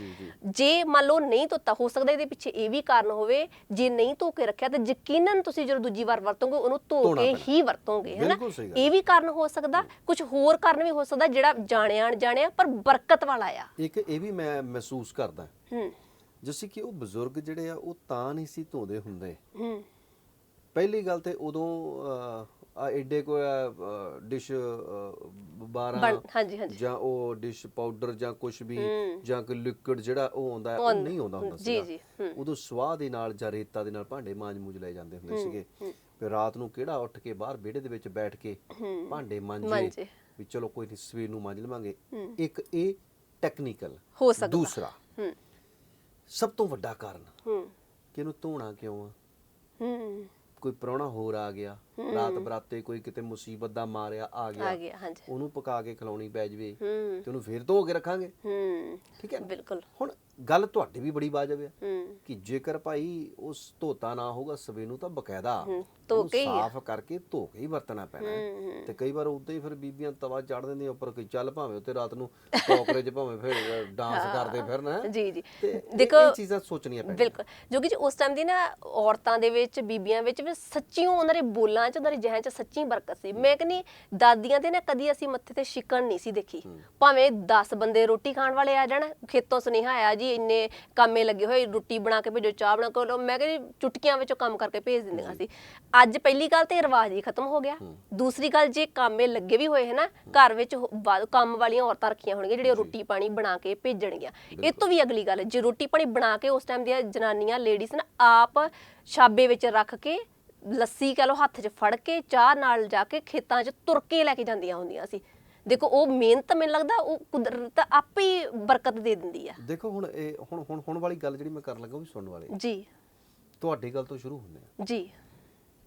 ਜੀ, ਮੰਨ ਲਓ ਨਹੀਂ ਧੋਤਾ ਹੋ ਸਕਦਾ ਇਹਦੇ ਪਿੱਛੇ ਇਹ ਵੀ ਕਾਰਨ ਹੋਵੇ ਜੇ ਨਹੀਂ ਧੋ ਕੇ ਰੱਖਿਆ ਤਾਂ ਯਕੀਨਨ ਤੁਸੀਂ ਜਦੋਂ ਦੂਜੀ ਵਾਰ ਵਰਤੋਗੇ ਉਹਨੂੰ ਧੋ ਕੇ। ਹੀ ਵਰਤੋਗੇ ਹੈ ਨਾ। ਇਹ ਵੀ ਕਾਰਨ ਹੋ ਸਕਦਾ ਕੁਝ ਹੋਰ ਕਾਰਨ ਵੀ ਹੋ ਸਕਦਾ ਜਿਹੜਾ ਜਾਣਿਆ ਅਣਜਾਣਿਆ ਪਰ ਬਰਕਤ ਵਾਲਾ ਆ। ਇੱਕ ਇਹ ਵੀ ਮੈਂ ਮਹਿਸੂਸ ਕਰਦਾ ਹੂੰ। ਜਿਵੇਂ ਕਿ ਉਹ ਬਜ਼ੁਰਗ ਜਿਹੜੇ ਆ ਉਹ ਤਾਂ ਨਹੀਂ ਸੀ ਧੋਂਦੇ ਹੁੰਦੇ। ਹੂੰ। ਪਹਿਲੀ ਗੱਲ ਤੇ ਉਦੋਂ ਆ ਐਡੇ ਕੋ ਡਿਸ਼ 12 ਬਣ- ਹਾਂਜੀ, ਹਾਂਜੀ। ਜਾਂ ਉਹ ਡਿਸ਼ ਪਾਊਡਰ ਜਾਂ ਕੁਝ ਵੀ। ਜਾਂ ਕੋਈ ਲਿਕਵਿਡ ਜਿਹੜਾ ਉਹ ਆਉਂਦਾ ਉਹ ਨਹੀਂ ਆਉਂਦਾ ਹੁੰਦਾ ਜੀ, ਸੀਗਾ। ਜੀ, ਹੂੰ। ਉਦੋਂ ਸਵਾਹ ਦੇ ਨਾਲ ਜਾਂ ਰੇਤਾ ਦੇ ਨਾਲ ਭਾਂਡੇ ਮਾਂਜ ਮੂਜ ਲਏ ਜਾਂਦੇ ਹੁੰਦੇ ਸੀਗੇ। ਫਿਰ ਰਾਤ ਨੂੰ ਕਿਹੜਾ ਉੱਠ ਕੇ ਬਾਹਰ ਵਿਹੜੇ ਦੇ ਵਿੱਚ ਬੈਠ ਕੇ ਭਾਂਡੇ ਮਾਂਜੇ। ਵੀ ਚਲੋ ਕੋਈ ਨਹੀਂ ਸਵੇਰ ਨੂੰ ਮਾਂਜ ਲਵਾਂਗੇ। ਇੱਕ ਇਹ ਟੈਕਨੀਕਲ ਹੋ ਸਕਦਾ। ਦੂਸਰਾ ਹੂੰ। ਸਭ ਤੋਂ ਵੱਡਾ ਕਾਰਨ ਹੂੰ। ਕਿ ਇਹਨੂੰ ਧੋਣਾ ਕਿਉਂ ਆ? ਹੂੰ। ਕੋਈ ਪ੍ਰਾਹੁਣਾ ਹੋਰ ਆ ਗਿਆ। ਰਾਤ ਬਰਾਤੇ ਕੋਈ ਕਿਤੇ ਮੁਸੀਬਤ ਦਾ ਮਾਰਿਆ ਆ ਆ ਗਿਆ ਗਿਆ ਹਾਂਜੀ। ਉਹਨੂੰ ਪਕਾ ਕੇ ਖਿਲਾਉਣੀ ਪੈ ਜਵੇ ਹੂੰ। ਤੇ ਉਹਨੂੰ ਫੇਰ ਧੋ ਕੇ ਰੱਖਾਂਗੇ। ਹੂੰ। ਠੀਕ ਹੈ? ਬਿਲਕੁਲ। ਹੁਣ ਗੱਲ ਤੁਹਾਡੀ ਵੀ ਬੜੀ ਵਾਜਬ ਹੈ ਹੂੰ। ਕਿ ਜੇਕਰ ਭਾਈ ਉਸ ਧੋਤਾ ਨਾ ਹੋਗਾ ਸਵੇ ਨੂੰ ਤਾਂ ਬਕਾਇਦਾ ਧੋ ਉਹਨੂੰ ਕੇ ਹੀ। ਸਾਫ਼ ਕਰਕੇ ਧੋ ਕੇ ਹੀ ਵਰਤਣਾ ਪੈਣਾ। ਹੈ। ਤੇ ਕਈ ਵਾਰ ਉਦਾਂ ਹੀ ਫਿਰ ਬੀਬੀਆਂ ਤਵਾ ਚੜ ਦਿੰਦੀਆਂ ਉੱਪਰ ਕੋਈ ਚੱਲ ਭਾਵੇਂ ਉੱਤੇ ਰਾਤ ਨੂੰ ਕੋਕਰੇਜ ਭਾਵੇਂ ਫਿਰ ਡਾਂਸ ਕਰਦੇ ਫਿਰਨਾ ਹੈ। ਜੀ ਜੀ। ਤੇ ਇਹ- ਦੇਖੋ ਇਹ ਚੀਜ਼ਾਂ ਸੋਚਣੀਆਂ ਪੈਣੀਆਂ। ਬਿਲਕੁਲ। ਜੋ ਕਿ ਜੀ ਉਸ ਟਾਈਮ ਦੀ ਨਾ ਔਰਤਾਂ ਦੇ ਵਿੱਚ ਬੀਬੀਆਂ ਵਿੱਚ ਵੀ ਸੱਚੀਓ ਉਹਨਾਂ ਦੇ ਬੋਲਾਂ 'ਚ ਉਹਨਾਂ ਦੇ ਜਹਿਨ 'ਚ ਸੱਚੀ ਬਰਕਤ ਸੀ। ਮੈਂ ਕਹਿੰਦੀ ਦਾਦੀਆਂ ਦੇ ਨਾ ਕਦੀ ਅਸੀਂ ਮੱਥੇ ਤੇ ਸ਼ਿਕਣ ਨਹੀਂ ਸੀ ਦੇਖੀ। ਭਾਵੇਂ 10 ਬੰਦੇ ਰੋਟੀ ਖਾਣ ਵਾਲੇ ਆ ਜਾਣ ਖੇਤੋਂ ਸੁਨੇਹਾ ਆਇਆ ਜੀ ਇੰਨੇ ਕਾਮੇ ਲੱਗੇ ਹੋਏ ਰੋਟੀ ਬਣਾ ਕੇ ਭੇਜੋ ਚਾਹ ਬਣਾ ਕੇ ਲਓ। ਮੈਂ ਕਹਿੰਦੀ ਚੁਟਕੀਆਂ ਵਿੱਚੋਂ ਕੰਮ ਕਰਕੇ ਭੇਜ ਦਿੰਦੀਆਂ ਸੀ। ਅੱਜ ਪਹਿਲੀ ਗੱਲ ਤੇ ਰਿਵਾਜ ਹੀ ਖਤਮ ਹੋ ਗਿਆ। ਦੂਸਰੀ ਗੱਲ ਜੇ ਕਾਮੇ ਲੱਗੇ ਵੀ ਹੋਏ ਹੈ। ਨਾ ਘਰ ਵਿੱਚ ਕੰਮ ਵਾਲੀਆਂ ਔਰਤਾਂ ਰੱਖੀਆਂ ਹੋਣਗੀਆਂ ਜਿਹੜੀਆਂ ਰੋਟੀ ਪਾਣੀ ਬਣਾ ਕੇ ਭੇਜਣਗੀਆਂ। ਇਹ ਤੋਂ ਵੀ ਅਗਲੀ ਗੱਲ ਜੇ ਰੋਟੀ ਪਾਣੀ ਬਣਾ ਕੇ ਉਸ ਟਾਈਮ ਦੀਆਂ ਜਨਾਨੀਆਂ ਲੇਡੀਜ਼ ਨਾ ਆਪ ਛਾਬੇ ਵਿੱਚ ਰੱਖ ਕੇ ਲੱਸੀ ਕਹ ਲਓ ਹੱਥ 'ਚ ਫੜ ਕੇ ਚਾਹ ਨਾਲ ਜਾ ਕੇ ਖੇਤਾਂ 'ਚ ਤੁਰ ਕੇ ਲੈ ਕੇ ਜਾਂਦੀਆਂ ਹੁੰਦੀਆਂ ਸੀ। ਦੇਖੋ ਉਹ ਮਿਹਨਤ ਮੈਨੂੰ ਲੱਗਦਾ ਉਹ ਕੁਦਰਤ ਆਪੇ ਹੀ ਬਰਕਤ ਦੇ ਦਿੰਦੀ ਆ। ਦੇਖੋ ਹੁਣ ਇਹ ਹੁਣ ਹੁਣ ਹੁਣ ਵਾਲੀ ਗੱਲ ਜਿਹੜੀ ਮੈਂ ਕਰਨ ਲੱਗਾ ਉਹ ਵੀ ਸੁਣਨ ਵਾਲੀ ਜੀ। ਤੁਹਾਡੀ ਗੱਲ ਤੋਂ ਸ਼ੁਰੂ ਹੁੰਦੇ ਆ। ਜੀ।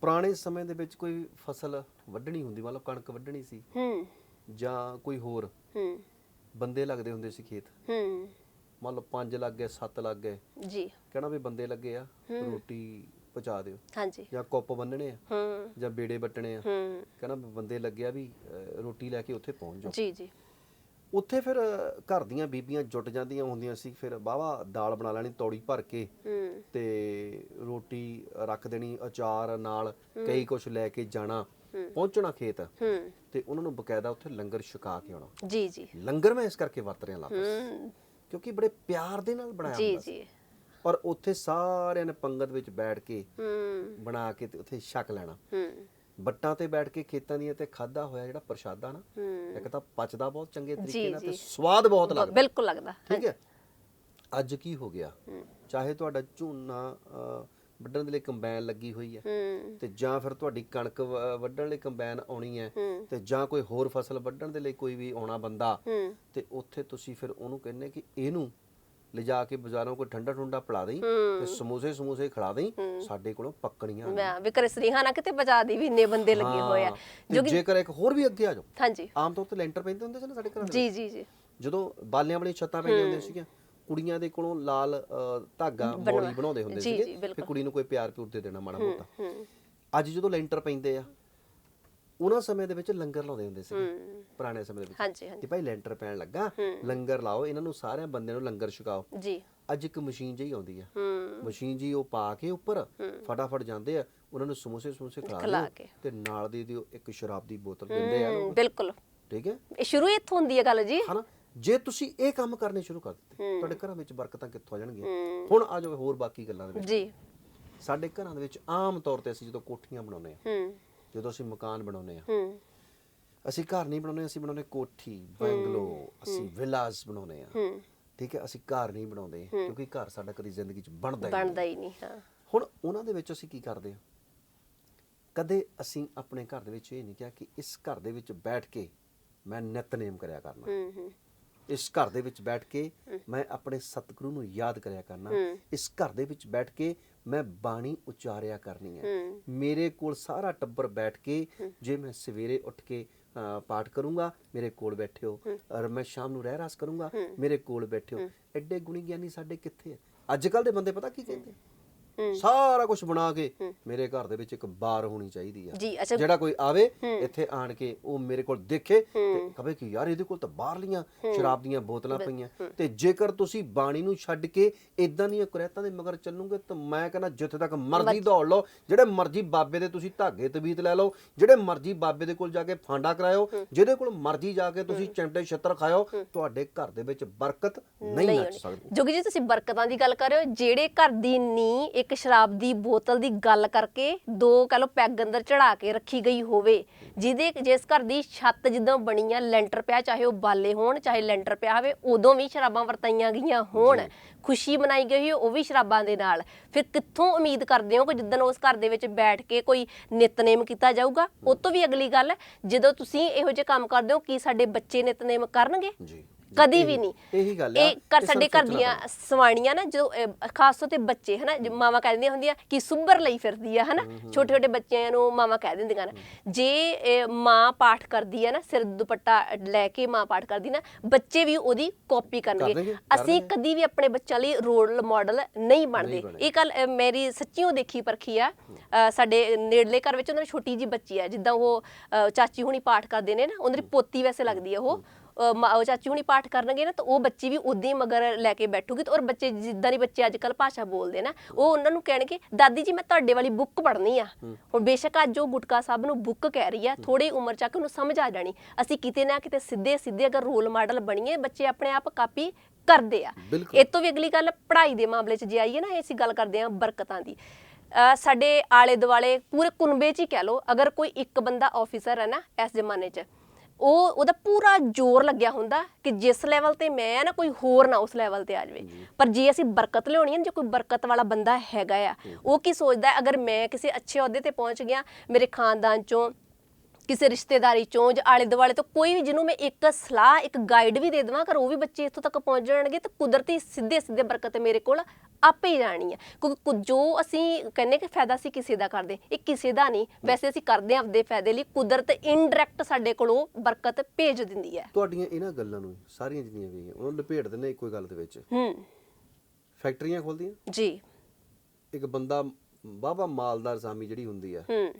ਪੁਰਾਣੇ ਸਮੇਂ ਦੇ ਵਿੱਚ ਕੋਈ ਫਸਲ ਵੱਢਣੀ ਹੁੰਦੀ ਮਤਲਬ ਕਣਕ ਵੱਢਣੀ ਸੀ। ਹੂੰ। ਜਾਂ ਕੋਈ ਹੋਰ ਹੂੰ। ਬੰਦੇ ਲੱਗਦੇ ਹੁੰਦੇ ਸੀ ਖੇਤ। ਹੂੰ। ਮੰਨ ਲਓ 5 ਲੱਗ ਗਏ 7 ਲੱਗ ਗਏ। ਜੀ। ਕਹਿਣਾ ਵੀ ਬੰਦੇ ਲੱਗੇ ਆ ਰੋਟੀ ਪਹੁੰਚਾ ਦਿਓ। ਹਾਂਜੀ। ਜਾਂ ਕੁੱਪ ਬੰਨਣੇ ਆ ਹੂੰ। ਜਾਂ ਬੇੜੇ ਵੱਟਣੇ ਆ। ਹੂੰ। ਕਹਿਣਾ ਵੀ ਬੰਦੇ ਲੱਗਿਆ ਵੀ ਅਹ, ਰੋਟੀ ਲੈ ਕੇ ਉੱਥੇ ਪਹੁੰਚ ਜਾਓ। ਜੀ ਜੀ। ਉੱਥੇ ਫਿਰ ਅਹ, ਘਰ ਦੀਆਂ ਬੀਬੀਆਂ ਜੁਟ ਜਾਂਦੀਆਂ ਹੁੰਦੀਆਂ ਸੀ। ਫਿਰ ਬਾਵਾ ਦਾਲ ਬਣਾ ਲੈਣੀ ਤੌੜੀ ਭਰ ਕੇ ਹੂੰ। ਤੇ ਰੋਟੀ ਰੱਖ ਦੇਣੀ ਅਚਾਰ ਨਾਲ ਕਈ ਕੁਝ ਲੈ ਕੇ ਜਾਣਾ ਪਹੁੰਚਣਾ ਖੇਤ। ਹੂੰ। ਤੇ ਉਹਨਾਂ ਨੂੰ ਬਕਾਇਦਾ ਉੱਥੇ ਲੰਗਰ ਛਕਾ ਕੇ ਆਉਣਾ। ਜੀ ਜੀ। ਲੰਗਰ ਮੈਂ ਇਸ ਕਰਕੇ ਵਰਤ ਰਿਹਾ ਲਾਪਸ ਹੂੰ। ਕਿਉਂਕਿ ਬੜੇ ਪਿਆਰ ਦੇ ਨਾਲ ਬਣਾਇਆ ਜੀ ਹੁੰਦਾ ਸੀ। ਜੀ। ਪਰ ਉੱਥੇ ਸਾਰਿਆਂ ਨੇ ਪੰਗਤ ਵਿੱਚ ਬੈਠ ਕੇ ਹੂੰ। ਬਣਾ ਕੇ ਤੇ ਉੱਥੇ ਛਕ ਲੈਣਾ। ਹੂੰ। ਬੱਟਾਂ ਤੇ ਬੈਠ ਕੇ ਖੇਤਾਂ ਦੀਆਂ ਤੇ ਖਾਦਾ ਹੋਇਆ ਜਿਹੜਾ ਪ੍ਰਸ਼ਾਦਾ ਨਾ ਇੱਕ ਤਾਂ ਪਚਦਾ ਬਹੁਤ ਚੰਗੇ ਤਰੀਕੇ ਨਾਲ ਤੇ। ਸਵਾਦ ਬਹੁਤ ਲੱਗਦਾ। ਬਿਲਕੁਲ ਲੱਗਦਾ ਠੀਕ ਹੈ? ਅੱਜ ਕੀ ਹੋ ਗਿਆ? ਚਾਹੇ ਤੁਹਾਡਾ ਝੋਨਾ ਵੱਢਣ ਦੇ ਲਈ ਕੰਬਾਈਨ ਲੱਗੀ ਹੋਈ ਹੈ ਤੇ ਜਾਂ ਫਿਰ ਤੁਹਾਡੀ ਕਣਕ ਵੱਢਣ ਲਈ ਕੰਬਾਈਨ ਆਉਣੀ ਹੈ ਤੇ ਜਾਂ ਕੋਈ ਹੋਰ ਫਸਲ ਵੱਢਣ ਦੇ ਲਈ ਕੋਈ ਵੀ ਆਉਣਾ ਬੰਦਾ ਤੇ ਉੱਥੇ ਤੁਸੀਂ ਫਿਰ ਉਹਨੂੰ ਕਹਿੰਦੇ ਕਿ ਇਹਨੂੰ ਲਿਜਾ ਕੇ ਬਾਜ਼ਾਰੋਂ ਕੋਈ ਠੰਡਾ ਠੁੰਡਾ ਪਿਲਾ ਦੇਈ। ਤੇ ਸਮੋਸੇ ਸਮੋਸੇ ਖਿਲਾ ਦੇਈ ਸਾਡੇ ਕੋਲੋਂ ਪੱਕਣੀਆਂ ਨੇ। ਮੈਂ ਵਿਕਰ ਸਰੀਹਾ ਨਾ ਕਿਤੇ ਬਚਾ ਦੀ ਵੀ ਇੰਨੇ ਬੰਦੇ ਲੱਗੇ ਹੋਏ ਆ। ਜੋ ਕਿ ਜੇਕਰ ਇੱਕ ਹੋਰ ਵੀ ਅੱਗੇ ਆ ਜਾਓ ਹਾਂਜੀ। ਆਮ ਤੌਰ ਤੇ ਲੈਂਟਰ ਪੈਂਦੇ ਹੁੰਦੇ ਸੀ ਨਾ ਸਾਡੇ ਘਰਾਂ ਦੇ ਜੀ ਜੀ ਜੀ। ਜਦੋਂ ਬਾਲਿਆਂ ਵਾਲੀਆਂ ਛੱਤਾਂ ਪੈਂਦੀਆਂ ਹੁੰਦੀਆਂ ਸੀਗੀਆਂ ਕੁੜੀਆਂ ਦੇ ਕੋਲੋਂ ਲਾਲ ਧਾਗਾ ਮੌਲੀ ਬਣਾਉਂਦੇ ਹੁੰਦੇ ਸੀਗੇ। ਫਿਰ ਕੁੜੀ ਨੂੰ ਕੋਈ ਪਿਆਰ ਪਿਉਰ ਦੇ ਦੇਣਾ ਮਾੜਾ ਮੋਟਾ। ਅੱਜ ਜਦੋਂ ਲੈਂਟਰ ਪੈਂਦੇ ਆ ਉਹਨਾਂ ਸਮੇਂ ਦੇ ਵਿੱਚ ਲੰਗਰ ਲਾਉਂਦੇ ਹੁੰਦੇ ਸੀ ਪੁਰਾਣੇ ਸਮੇਂ ਦੇ ਵਿੱਚ। ਹਾਂਜੀ ਹਾਂਜੀ। ਕਿ ਭਾਈ ਲੈਂਟਰ ਪੈਣ ਲੱਗਾ ਲੰਗਰ ਲਾਓ ਇਹਨਾਂ ਨੂੰ ਸਾਰਿਆਂ ਬੰਦਿਆਂ ਨੂੰ ਲੰਗਰ ਛਕਾਓ। ਜੀ। ਅੱਜ ਇੱਕ ਮਸ਼ੀਨ ਜਿਹੀ ਆਉਂਦੀ ਆ। ਮਸ਼ੀਨ ਜੀ ਉਹ ਪਾ ਕੇ ਉੱਪਰ ਫਟਾਫਟ ਜਾਂਦੇ ਆ ਉਹਨਾਂ ਨੂੰ ਸਮੋਸੇ ਸਮੋਸੇ ਖਿਲਾ ਕੇ। ਤੇ ਨਾਲ ਦੇ ਦਿਓ ਇੱਕ ਸ਼ਰਾਬ ਦੀ ਬੋਤਲ ਦਿੰਦੇ ਆ ਬਿਲਕੁਲ। ਠੀਕ ਹੈ? ਇਹ ਸ਼ੁਰੂ ਇੱਥੋਂ ਹੁੰਦੀ ਹੈ ਗੱਲ ਜੀ। ਹਨਾ? ਜੇ ਤੁਸੀਂ ਇਹ ਕੰਮ ਕਰਨੇ ਸ਼ੁਰੂ ਕਰ ਦਿੱਤੇ ਤੁਹਾਡੇ ਘਰਾਂ ਵਿੱਚ ਬਰਕਤਾਂ ਕਿੱਥੋਂ ਆ ਜਾਣਗੀਆਂ? ਹੁਣ ਆ ਜਾਓ ਹੋਰ ਬਾਕੀ ਗੱਲਾਂ ਦੇ ਵਿੱਚ। ਜੀ। ਸਾਡੇ ਘਰਾਂ ਦੇ ਵਿੱਚ ਆਮ ਤੌਰ ਤੇ ਅਸੀਂ ਜਦੋਂ ਕੋਠੀਆਂ ਬਣਾਉਂਦੇ ਆ ਹੂੰ। ਜਦੋਂ ਅਸੀਂ ਮਕਾਨ ਬਣਾਉਂਦੇ ਆ ਹੂੰ। ਅਸੀਂ ਘਰ ਨਹੀਂ ਬਣਾਉਂਦੇ ਅਸੀਂ ਬਣਾਉਂਦੇ ਕੋਠੀ ਬੰਗਲੋ ਅਸੀਂ ਵਿਲਾਸ ਬਣਾਉਂਦੇ ਆ ਹੂੰ। ਠੀਕ ਹੈ ਅਸੀਂ ਘਰ ਨਹੀਂ ਬਣਾਉਂਦੇ ਕਿਉਂਕਿ ਘਰ ਸਾਡਾ ਕਦੀ ਜ਼ਿੰਦਗੀ 'ਚ ਬਣਦਾ ਹੀ ਨਹੀਂ। ਬਣਦਾ ਹੀ ਨਹੀਂ ਹਾਂ। ਹੁਣ ਉਹਨਾਂ ਦੇ ਵਿੱਚ ਅਸੀਂ ਕੀ ਕਰਦੇ ਹਾਂ? ਕਦੇ ਅਸੀਂ ਆਪਣੇ ਘਰ ਦੇ ਵਿੱਚ ਇਹ ਨਹੀਂ ਕਿਹਾ ਕਿ ਇਸ ਘਰ ਦੇ ਵਿੱਚ ਬੈਠ ਕੇ ਮੈਂ ਨਿਤਨੇਮ ਕਰਿਆ ਕਰਨਾ। ਹੂੰ ਹੂੰ। ਇਸ ਘਰ ਦੇ ਵਿੱਚ ਬੈਠ ਕੇ ਮੈਂ ਆਪਣੇ ਸਤਿਗੁਰੂ ਨੂੰ ਯਾਦ ਕਰਿਆ ਕਰਨਾ। ਇਸ ਘਰ ਦੇ ਵਿੱਚ ਬੈਠ ਕੇ ਮੈਂ ਬਾਣੀ ਉਚਾਰਿਆ ਕਰਨੀ ਹੈ। ਮੇਰੇ ਕੋਲ ਸਾਰਾ ਟੱਬਰ ਬੈਠ ਕੇ ਜੇ ਮੈਂ ਸਵੇਰੇ ਉੱਠ ਕੇ ਪਾਠ ਕਰੂੰਗਾ ਮੇਰੇ ਕੋਲ ਬੈਠੇ ਹੋ। ਔਰ ਮੈਂ ਸ਼ਾਮ ਨੂੰ ਰਹਿ ਰਾਸ ਕਰੂੰਗਾ ਮੇਰੇ ਕੋਲ ਬੈਠੇ ਹੋ। ਐਡੇ ਗੁਣੀ ਗਿਆਨੀ ਸਾਡੇ ਕਿੱਥੇ ਅੱਜ ਕੱਲ ਦੇ ਬੰਦੇ ਪਤਾ ਕੀ ਕਹਿੰਦੇ। ਸਾਰਾ ਕੁਝ ਬਣਾ ਕੇ ਮੇਰੇ ਘਰ ਦੇ ਵਿੱਚ ਇੱਕ ਬਾਰ ਹੋਣੀ ਚਾਹੀਦੀ ਆ। ਜੀ ਅੱਛਾ। ਜਿਹੜਾ ਕੋਈ ਆਵੇ ਇੱਥੇ ਆਣ ਕੇ ਉਹ ਮੇਰੇ ਕੋਲ ਦੇਖੇ ਤੇ ਕਹੇ ਕਿ ਯਾਰ ਇਹਦੇ ਕੋਲ ਤਾਂ ਬਾਹਰਲੀਆਂ ਸ਼ਰਾਬ ਦੀਆਂ ਬੋਤਲਾਂ ਪਈਆਂ। ਤੇ ਜੇਕਰ ਤੁਸੀਂ ਬਾਣੀ ਨੂੰ ਛੱਡ ਕੇ ਇਦਾਂ ਦੀਆਂ ਕੁਰੈਤਾਂ ਦੇ ਮਗਰ ਚੱਲੂਗੇ ਤਾਂ ਮੈਂ ਕਹਿੰਦਾ ਜਿੱਥੇ ਤੱਕ ਮਰਜ਼ੀ ਦੌੜ ਲਓ ਜਿਹੜੇ ਮਰਜ਼ੀ ਬਾਬੇ ਦੇ ਤੁਸੀਂ ਧਾਗੇ ਤਵੀਤ ਲੈ ਲਓ ਜਿਹੜੇ ਮਰਜ਼ੀ ਬਾਬੇ ਦੇ ਕੋਲ ਜਾ ਕੇ ਫਾਂਡਾ ਕਰਾਇਓ ਜਿਹਦੇ ਕੋਲ ਮਰਜ਼ੀ ਜਾ ਕੇ ਤੁਸੀਂ ਚੰਟੇ ਛੱਤਰ ਖਾਇਓ ਤੁਹਾਡੇ ਘਰ ਦੇ ਵਿੱਚ ਬਰਕਤ ਨਹੀਂ ਨੱਚ ਸਕਦੀ। ਜੋਗੀ ਜੀ ਤੁਸੀਂ ਬਰਕਤਾਂ ਦੀ ਗੱਲ ਕਰ ਰਹੇ ਹੋ ਜਿਹੜੇ ਘਰ ਦੀ ਨੀ ਇੱਕ ਸ਼ਰਾਬ ਦੀ ਬੋਤਲ ਦੀ ਗੱਲ ਕਰਕੇ ਦੋ ਕਹ ਲੋ ਪੈਗ ਅੰਦਰ ਚੜਾ ਕੇ ਰੱਖੀ ਗਈ ਹੋਵੇ ਜਿਹਦੇ ਜਿਸ ਘਰ ਦੀ ਛੱਤ ਜਿੱਦਾਂ ਬਣੀ ਆ ਲੈਂਟਰ ਪਿਆ ਚਾਹੇ ਉਹ ਬਾਲੇ ਹੋਣ ਚਾਹੇ ਲੈਂਟਰ ਪਿਆ ਹੋਵੇ ਉਦੋਂ ਵੀ ਸ਼ਰਾਬਾਂ ਵਰਤਾਈਆਂ ਗਈਆਂ ਹੋਣ। ਖੁਸ਼ੀ ਮਨਾਈ ਗਈ ਹੋਈ ਉਹ ਵੀ ਸ਼ਰਾਬਾਂ ਦੇ ਨਾਲ। ਫਿਰ ਕਿੱਥੋਂ ਉਮੀਦ ਕਰਦੇ ਹੋ ਕਿ ਜਿੱਦਣ ਉਸ ਘਰ ਦੇ ਵਿੱਚ ਬੈਠ ਕੇ ਕੋਈ ਨਿਤਨੇਮ ਕੀਤਾ ਜਾਊਗਾ? ਉਹ ਤੋਂ ਵੀ ਅਗਲੀ ਗੱਲ ਜਦੋਂ ਤੁਸੀਂ ਇਹੋ ਜਿਹੇ ਕੰਮ ਕਰਦੇ ਹੋ ਕੀ ਸਾਡੇ ਬੱਚੇ ਨਿਤਨੇਮ ਕਰਨਗੇ? ਜੀ। ਕਦੀ ਵੀ ਨਹੀਂ। ਇਹੀ ਗੱਲ ਆ ਇਹ ਕਰ ਇਹ ਸਾਡੇ ਘਰ ਦੀਆਂ ਸਵਾਣੀਆਂ ਨਾ ਜੋ ਖਾਸ ਤੌਰ ਤੇ ਬੱਚੇ ਹਨਾ ਮਾਵਾਂ ਕਹਿੰਦੀਆਂ ਹੁੰਦੀਆਂ ਕਿ ਸੁੱਭਰ ਲਈ ਫਿਰਦੀ ਆ ਹਨਾ ਛੋਟੇ ਛੋਟੇ ਬੱਚਿਆਂ ਨੂੰ ਮਾਵਾਂ ਕਹਿ ਦਿੰਦੀਆਂ ਨਾ। ਜੇ ਮਾਂ ਪਾਠ ਕਰਦੀ ਆ ਨਾ ਸਿਰ ਦੁਪੱਟਾ ਲੈ ਕੇ ਮਾਂ ਪਾਠ ਕਰਦੀ ਨਾ ਬੱਚੇ ਵੀ ਉਹਦੀ ਕਾਪੀ ਕਰਨਗੇ। ਕਰਨਗੇ, ਕਰ ਅਸੀਂ। ਕਦੀ ਵੀ ਆਪਣੇ ਬੱਚਿਆਂ ਲਈ ਰੋਲ ਮਾਡਲ ਨਹੀਂ ਬਣਦੇ। ਇਹ ਗੱਲ ਮੇਰੀ ਸੱਚੀਓ ਦੇਖੀ ਪਰਖੀ ਆ। ਸਾਡੇ ਨੇੜਲੇ ਘਰ ਵਿੱਚ ਉਹਨਾਂ ਦੀ ਛੋਟੀ ਜੀ ਬੱਚੀ ਆ ਜਿੱਦਾਂ ਉਹ ਚਾਚੀ ਹੁਣੀ ਪਾਠ ਕਰਦੇ ਨੇ ਨਾ ਉਹਨਾਂ ਦੀ ਪੋਤੀ ਵੈਸੇ ਲੱਗਦੀ ਆ ਉਹ। ਉਹ ਚਾਚੀ ਹੁਣੀ ਪਾਠ ਕਰਨਗੇ ਨਾ ਤਾਂ ਉਹ ਬੱਚੀ ਵੀ ਉਦਾਂ ਹੀ ਮਗਰ ਲੈ ਕੇ ਬੈਠੂਗੀ ਤੇ ਔਰ ਬੱਚੇ ਜਿੱਦਾਂ ਦੀ ਬੱਚੇ ਅੱਜ ਕੱਲ ਭਾਸ਼ਾ ਬੋਲਦੇ ਨਾ ਉਹ ਉਹਨਾਂ ਨੂੰ ਕਹਿਣਗੇ ਦਾਦੀ ਜੀ ਮੈਂ ਤੁਹਾਡੇ ਵਾਲੀ ਬੁੱਕ ਪੜ੍ਹਨੀ ਆ। ਹੁਣ ਬੇਸ਼ੱਕ ਅੱਜ ਉਹ ਗੁਟਕਾ ਸਾਹਿਬ ਨੂੰ ਬੁੱਕ ਕਹਿ ਰਹੀ ਆ ਥੋੜੀ ਉਮਰ ਚ ਆ ਕੇ ਉਹਨੂੰ ਸਮਝ ਆ ਜਾਣੀ। ਅਸੀਂ ਕਿਤੇ ਨਾ ਕਿਤੇ ਸਿੱਧੇ ਸਿੱਧੇ ਅਗਰ ਰੋਲ ਮਾਡਲ ਬਣੀਏ ਬੱਚੇ ਆਪਣੇ ਆਪ ਕਾਪੀ ਕਰਦੇ ਆ। ਇਹ ਤੋਂ ਵੀ ਅਗਲੀ ਗੱਲ ਪੜ੍ਹਾਈ ਦੇ ਮਾਮਲੇ 'ਚ ਜੇ ਆਈਏ ਨਾ ਅਸੀਂ ਗੱਲ ਕਰਦੇ ਹਾਂ ਬਰਕਤਾਂ ਦੀ। ਸਾਡੇ ਆਲੇ ਦੁਆਲੇ ਪੂਰੇ ਕੁਨਬੇ 'ਚ ਹੀ ਕਹਿ ਲਓ ਅਗਰ ਕੋਈ ਇੱਕ ਬੰਦਾ ਆਫੀਸਰ ਹੈ ਨਾ ਇਸ ਜ਼ਮਾਨੇ 'ਚ ਉਹ ਉਹਦਾ ਪੂਰਾ ਜ਼ੋਰ ਲੱਗਿਆ ਹੁੰਦਾ ਕਿ ਜਿਸ ਲੈਵਲ ਤੇ ਮੈਂ ਆ ਨਾ ਕੋਈ ਹੋਰ ਨਾ ਉਸ ਲੈਵਲ ਤੇ ਆ ਜਾਵੇ। ਪਰ ਜੇ ਅਸੀਂ ਬਰਕਤ ਲਿਆਉਣੀ ਹੈ ਜੇ ਕੋਈ ਬਰਕਤ ਵਾਲਾ ਬੰਦਾ ਹੈਗਾ ਆ ਉਹ ਕੀ ਸੋਚਦਾ ਹੈ, ਅਗਰ ਮੈਂ ਕਿਸੇ ਅੱਛੇ ਅਹੁਦੇ ਤੇ ਪਹੁੰਚ ਗਿਆ ਮੇਰੇ ਖਾਨਦਾਨ 'ਚੋਂ ਕਿਸੇ ਰਿਸ਼ਤੇਦਾਰੀ ਚੋਂ ਜਾਂ ਆਲੇ ਦੁਆਲੇ ਤੋਂ ਕੋਈ ਵੀ ਜਿਹਨੂੰ ਮੈਂ ਇੱਕ ਸਲਾਹ ਇੱਕ ਗਾਈਡ ਵੀ ਦੇ ਦੇਵਾਂ ਅਗਰ ਉਹ ਵੀ ਬੱਚੇ ਇੱਥੋਂ ਤੱਕ ਪਹੁੰਚ ਜਾਣਗੇ ਤਾਂ ਕੁਦਰਤੀ ਸਿੱਧੇ ਸਿੱਧੇ ਬਰਕਤ ਮੇਰੇ ਕੋਲ ਆਪੇ ਜਾਣੀ ਹੈ। ਕਿਉਂਕਿ ਜੋ ਅਸੀਂ ਕਹਿੰਨੇ ਕਿ ਫਾਇਦਾ ਸੀ ਕਿਸੇ ਦਾ ਕਰਦੇ ਇਹ ਕਿਸੇ ਦਾ ਨਹੀਂ। ਵੈਸੇ ਅਸੀਂ ਕਰਦੇ ਹਾਂ ਆਪਦੇ ਫਾਇਦੇ ਲਈ ਕੁਦਰਤ ਇਨਡਾਇਰੈਕਟ ਸਾਡੇ ਕੋਲੋਂ ਬਰਕਤ ਭੇਜ ਦਿੰਦੀ ਹੈ। ਤੁਹਾਡੀਆਂ ਇਹਨਾਂ ਗੱਲਾਂ ਨੂੰ ਸਾਰੀਆਂ ਜਿੰਨੀਆਂ ਵੀ ਉਹਨੂੰ ਲਪੇਟ ਦਿੰਦੇ ਇੱਕੋ ਹੀ ਗੱਲ ਦੇ ਵਿੱਚ। ਹੂੰ। ਫੈਕਟਰੀਆਂ ਖੋਲਦੀਆਂ ਜੀ। ਇੱਕ ਬੰਦਾ ਬਾਬਾ ਮਾਲਦਾਰ ਸਾਮੀ ਜਿਹੜੀ ਹੁੰਦੀ ਆ ਹੂੰ।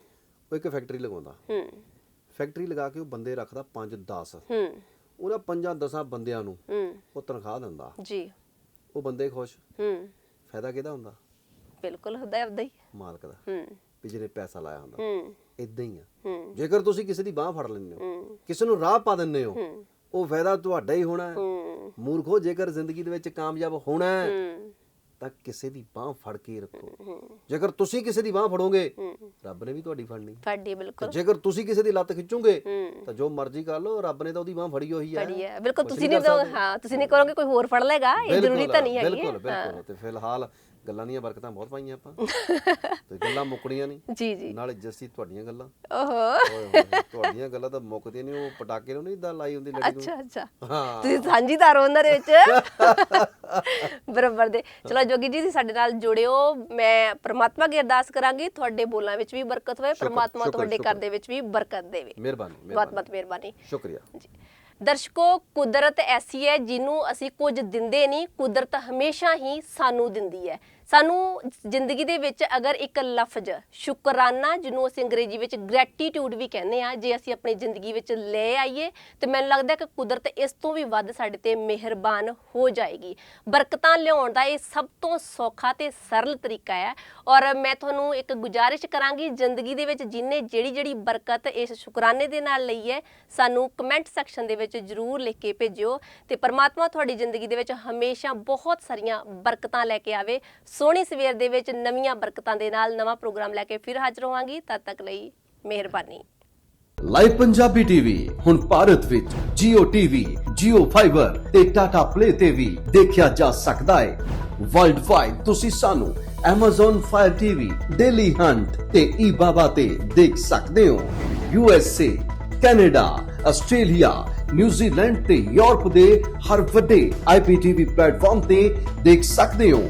ਉਹ ਇੱਕ ਫੈਕਟਰੀ ਲਗਾਉਂਦਾ। ਹੂੰ। ਫੈਕਟਰੀ ਲਗਾ ਕੇ ਉਹ ਬੰਦੇ ਰੱਖਦਾ 5 10 ਹੂੰ। ਉਹਨਾਂ 5 10 ਬੰਦਿਆਂ ਨੂੰ ਹੂੰ। ਉਹ ਤਨਖਾਹ ਦਿੰਦਾ। ਜੀ। ਉਹ ਬੰਦੇ ਖੁਸ਼। ਹੂੰ। ਫਾਇਦਾ ਕਿਹਦਾ ਹੁੰਦਾ? ਬਿਲਕੁਲ ਹੁੰਦਾ ਹੈ ਆਪਦਾ ਹੀ। ਮਾਲਕ ਦਾ। ਹੂੰ। ਵੀ ਜਿਹਨੇ ਪੈਸਾ ਲਾਇਆ ਹੁੰਦਾ। ਹੂੰ। ਇਦਾਂ ਹੀ ਆ। ਹੂੰ। ਜੇਕਰ ਤੁਸੀਂ ਕਿਸੇ ਦੀ ਬਾਹ ਫੜ ਲੈਂਦੇ ਹੋ ਹੂੰ। ਕਿਸੇ ਨੂੰ ਰਾਹ ਪਾ ਦਿੰਦੇ ਹੋ ਹੂੰ। ਉਹ ਫਾਇਦਾ ਤੁਹਾਡਾ ਹੀ ਹੋਣਾ ਹੈ। ਹੂੰ। ਮੂਰਖੋ ਜੇਕਰ ਜ਼ਿੰਦਗੀ ਦੇ ਵਿੱਚ ਕਾਮਯਾਬ ਹੋਣਾ ਹੈ ਹੂੰ। ਤਾਂ ਕਿਸੇ ਦੀ ਬਾਹ ਫੜ ਕੇ ਰੱਖੋ। ਹੂੰ ਜੇਕਰ ਤੁਸੀਂ ਕਿਸੇ ਦੀ ਬਾਹ ਫੜੋਗੇ ਹੂੰ। ਰੱਬ ਨੇ ਵੀ ਤੁਹਾਡੀ ਫੜਨੀ ਤੇ ਬਿਲਕੁਲ। ਜੇਕਰ ਤੁਸੀਂ ਕਿਸੇ ਦੀ ਲੱਤ ਖਿੱਚੋਗੇ ਹੂੰ। ਤਾਂ ਜੋ ਮਰਜ਼ੀ ਕਰ ਲਓ ਰੱਬ ਨੇ ਤਾਂ ਉਹਦੀ ਬਾਹ ਫੜੀ ਹੋਈ ਹੈ। ਫੜੀ ਹੈ। ਬਿਲਕੁਲ ਤੁਸੀਂ ਨਹੀਂ। ਹਾਂ ਤੁਸੀਂ ਨਹੀਂ ਕਰੋਗੇ ਕੋਈ ਹੋਰ ਫੜ ਲੇਗਾ ਇਹ ਜ਼ਰੂਰੀ ਤਾਂ ਨਹੀਂ ਹੈਗੀ। ਬਿਲਕੁਲ ਬਿਲਕੁਲ। ਤੇ ਫਿਲਹਾਲ ਗੱਲਾਂ ਦੀਆਂ ਬਰਕਤਾਂ ਬਹੁਤ ਪਾਈਆਂ ਆਪਾਂ। ਤੇ ਗੱਲਾਂ ਮੁੱਕਣੀਆਂ ਨਹੀਂ ਜੀ ਜੀ। ਨਾਲੇ ਜੱਸੀ ਤੁਹਾਡੀਆਂ ਗੱਲਾਂ। ਓਹੋ। ਓਏ ਹੋਏ ਤੁਹਾਡੀਆਂ ਗੱਲਾਂ ਤਾਂ ਮੁੱਕਦੀਆਂ ਨਹੀਂ ਉਹ ਪਟਾਕੇ ਨੂੰ ਨਹੀਂ ਇਦਾਂ ਲਾਈ ਹੁੰਦੀ ਲੜੀ ਨੂੰ। ਅੱਛਾ ਅੱਛਾ। ਹਾਂ। ਤੁਸੀਂ ਸਾਂਝੀਦਾਰ ਹੋ ਉਹਨਾਂ ਦੇ ਵਿੱਚ? ਬਰਾਬਰ ਦੇ। ਚਲੋ ਜੋਗੀ ਜੀ ਤੁਸੀਂ ਸਾਡੇ ਨਾਲ ਜੁੜਿਓ। ਮੈਂ ਪ੍ਰਮਾਤਮਾ ਅੱਗੇ ਅਰਦਾਸ ਕਰਾਂਗੀ ਤੁਹਾਡੇ ਬੋਲਾਂ ਵਿੱਚ ਵੀ ਬਰਕਤ ਹੋਵੇ ਪ੍ਰਮਾਤਮਾ ਸ਼ੁਕਰ, ਤੁਹਾਡੇ ਸ਼ੁਕਰ। ਘਰ ਦੇ ਵਿੱਚ ਵੀ ਬਰਕਤ ਦੇਵੇ। ਮਿਹਰਬਾਨੀ ਬਹੁਤ ਮਿਹਰਬਾਨੀ। ਬਹੁਤ ਮਿਹਰਬਾਨੀ। ਸ਼ੁਕਰੀਆ। ਜੀ। ਦਰਸ਼ਕੋ ਕੁਦਰਤ ਐਸੀ ਹੈ ਜਿਹਨੂੰ ਅਸੀਂ ਕੁਝ ਦਿੰਦੇ ਨਹੀਂ ਕੁਦਰਤ ਹਮੇਸ਼ਾ ਹੀ ਸਾਨੂੰ ਦਿੰਦੀ ਹੈ। ਸਾਨੂੰ ਜ਼ਿੰਦਗੀ ਦੇ ਵਿੱਚ ਅਗਰ ਇੱਕ ਲਫ਼ਜ਼ ਸ਼ੁਕਰਾਨਾ, ਜਿਹਨੂੰ ਅਸੀਂ ਅੰਗਰੇਜ਼ੀ ਵਿੱਚ ਗ੍ਰੈਟੀਟਿਊਡ ਵੀ ਕਹਿੰਦੇ ਆ ਜੇ ਅਸੀਂ ਆਪਣੀ ਜ਼ਿੰਦਗੀ ਵਿੱਚ ਲੈ ਆਈਏ, ਤੇ ਮੈਨੂੰ ਲੱਗਦਾ ਕਿ ਕੁਦਰਤ ਇਸ ਤੋਂ ਵੀ ਵੱਧ ਸਾਡੇ ਤੇ ਮਿਹਰਬਾਨ ਹੋ ਜਾਏਗੀ। ਬਰਕਤਾਂ ਲਿਆਉਣ ਦਾ ਇਹ ਸਭ ਤੋਂ ਸੌਖਾ ਤੇ ਸਰਲ ਤਰੀਕਾ ਹੈ। ਔਰ ਮੈਂ ਤੁਹਾਨੂੰ ਇੱਕ ਗੁਜ਼ਾਰਿਸ਼ ਕਰਾਂਗੀ, ਜ਼ਿੰਦਗੀ ਦੇ ਵਿੱਚ ਜਿੰਨੇ ਜਿਹੜੀ ਜਿਹੜੀ ਬਰਕਤ ਇਸ ਸ਼ੁਕਰਾਨੇ ਦੇ ਨਾਲ ਲਈ ਹੈ, ਸਾਨੂੰ ਕਮੈਂਟ ਸੈਕਸ਼ਨ ਦੇ ਵਿੱਚ ਜਰੂਰ ਲਿਖ ਕੇ ਭੇਜਿਓ। ਤੇ ਪਰਮਾਤਮਾ ਤੁਹਾਡੀ ਜ਼ਿੰਦਗੀ ਦੇ ਵਿੱਚ ਹਮੇਸ਼ਾ ਬਹੁਤ ਸਾਰੀਆਂ ਬਰਕਤਾਂ ਲੈ ਕੇ ਆਵੇ। ਸੋਹਣੀ ਸਵੇਰ ਦੇ ਵਿੱਚ ਨਵੀਆਂ ਬਰਕਤਾਂ ਦੇ ਨਾਲ ਨਵਾਂ ਪ੍ਰੋਗਰਾਮ ਲੈ ਕੇ ਫਿਰ ਹਾਜ਼ਰ ਹੋਵਾਂਗੀ। ਤਦ ਤੱਕ ਲਈ ਮਿਹਰਬਾਨੀ। ਲਾਈਵ ਪੰਜਾਬੀ ਟੀਵੀ ਹੁਣ ਭਾਰਤ ਵਿੱਚ Jio TV, Jio Fiber ਤੇ Tata Play ਤੇ ਵੀ ਦੇਖਿਆ ਜਾ ਸਕਦਾ ਹੈ। ਵਰਲਡ ਵਾਈਡ ਤੁਸੀਂ ਸਾਨੂੰ Amazon Fire TV, Daily Hunt ਤੇ eBaba ਤੇ ਦੇਖ ਸਕਦੇ ਹੋ। USA, Canada, Australia, New Zealand ਤੇ ਯੂਰਪ ਦੇ ਹਰ ਵੱਡੇ IPTV ਪਲੇਟਫਾਰਮ ਤੇ ਦੇਖ ਸਕਦੇ ਹੋ।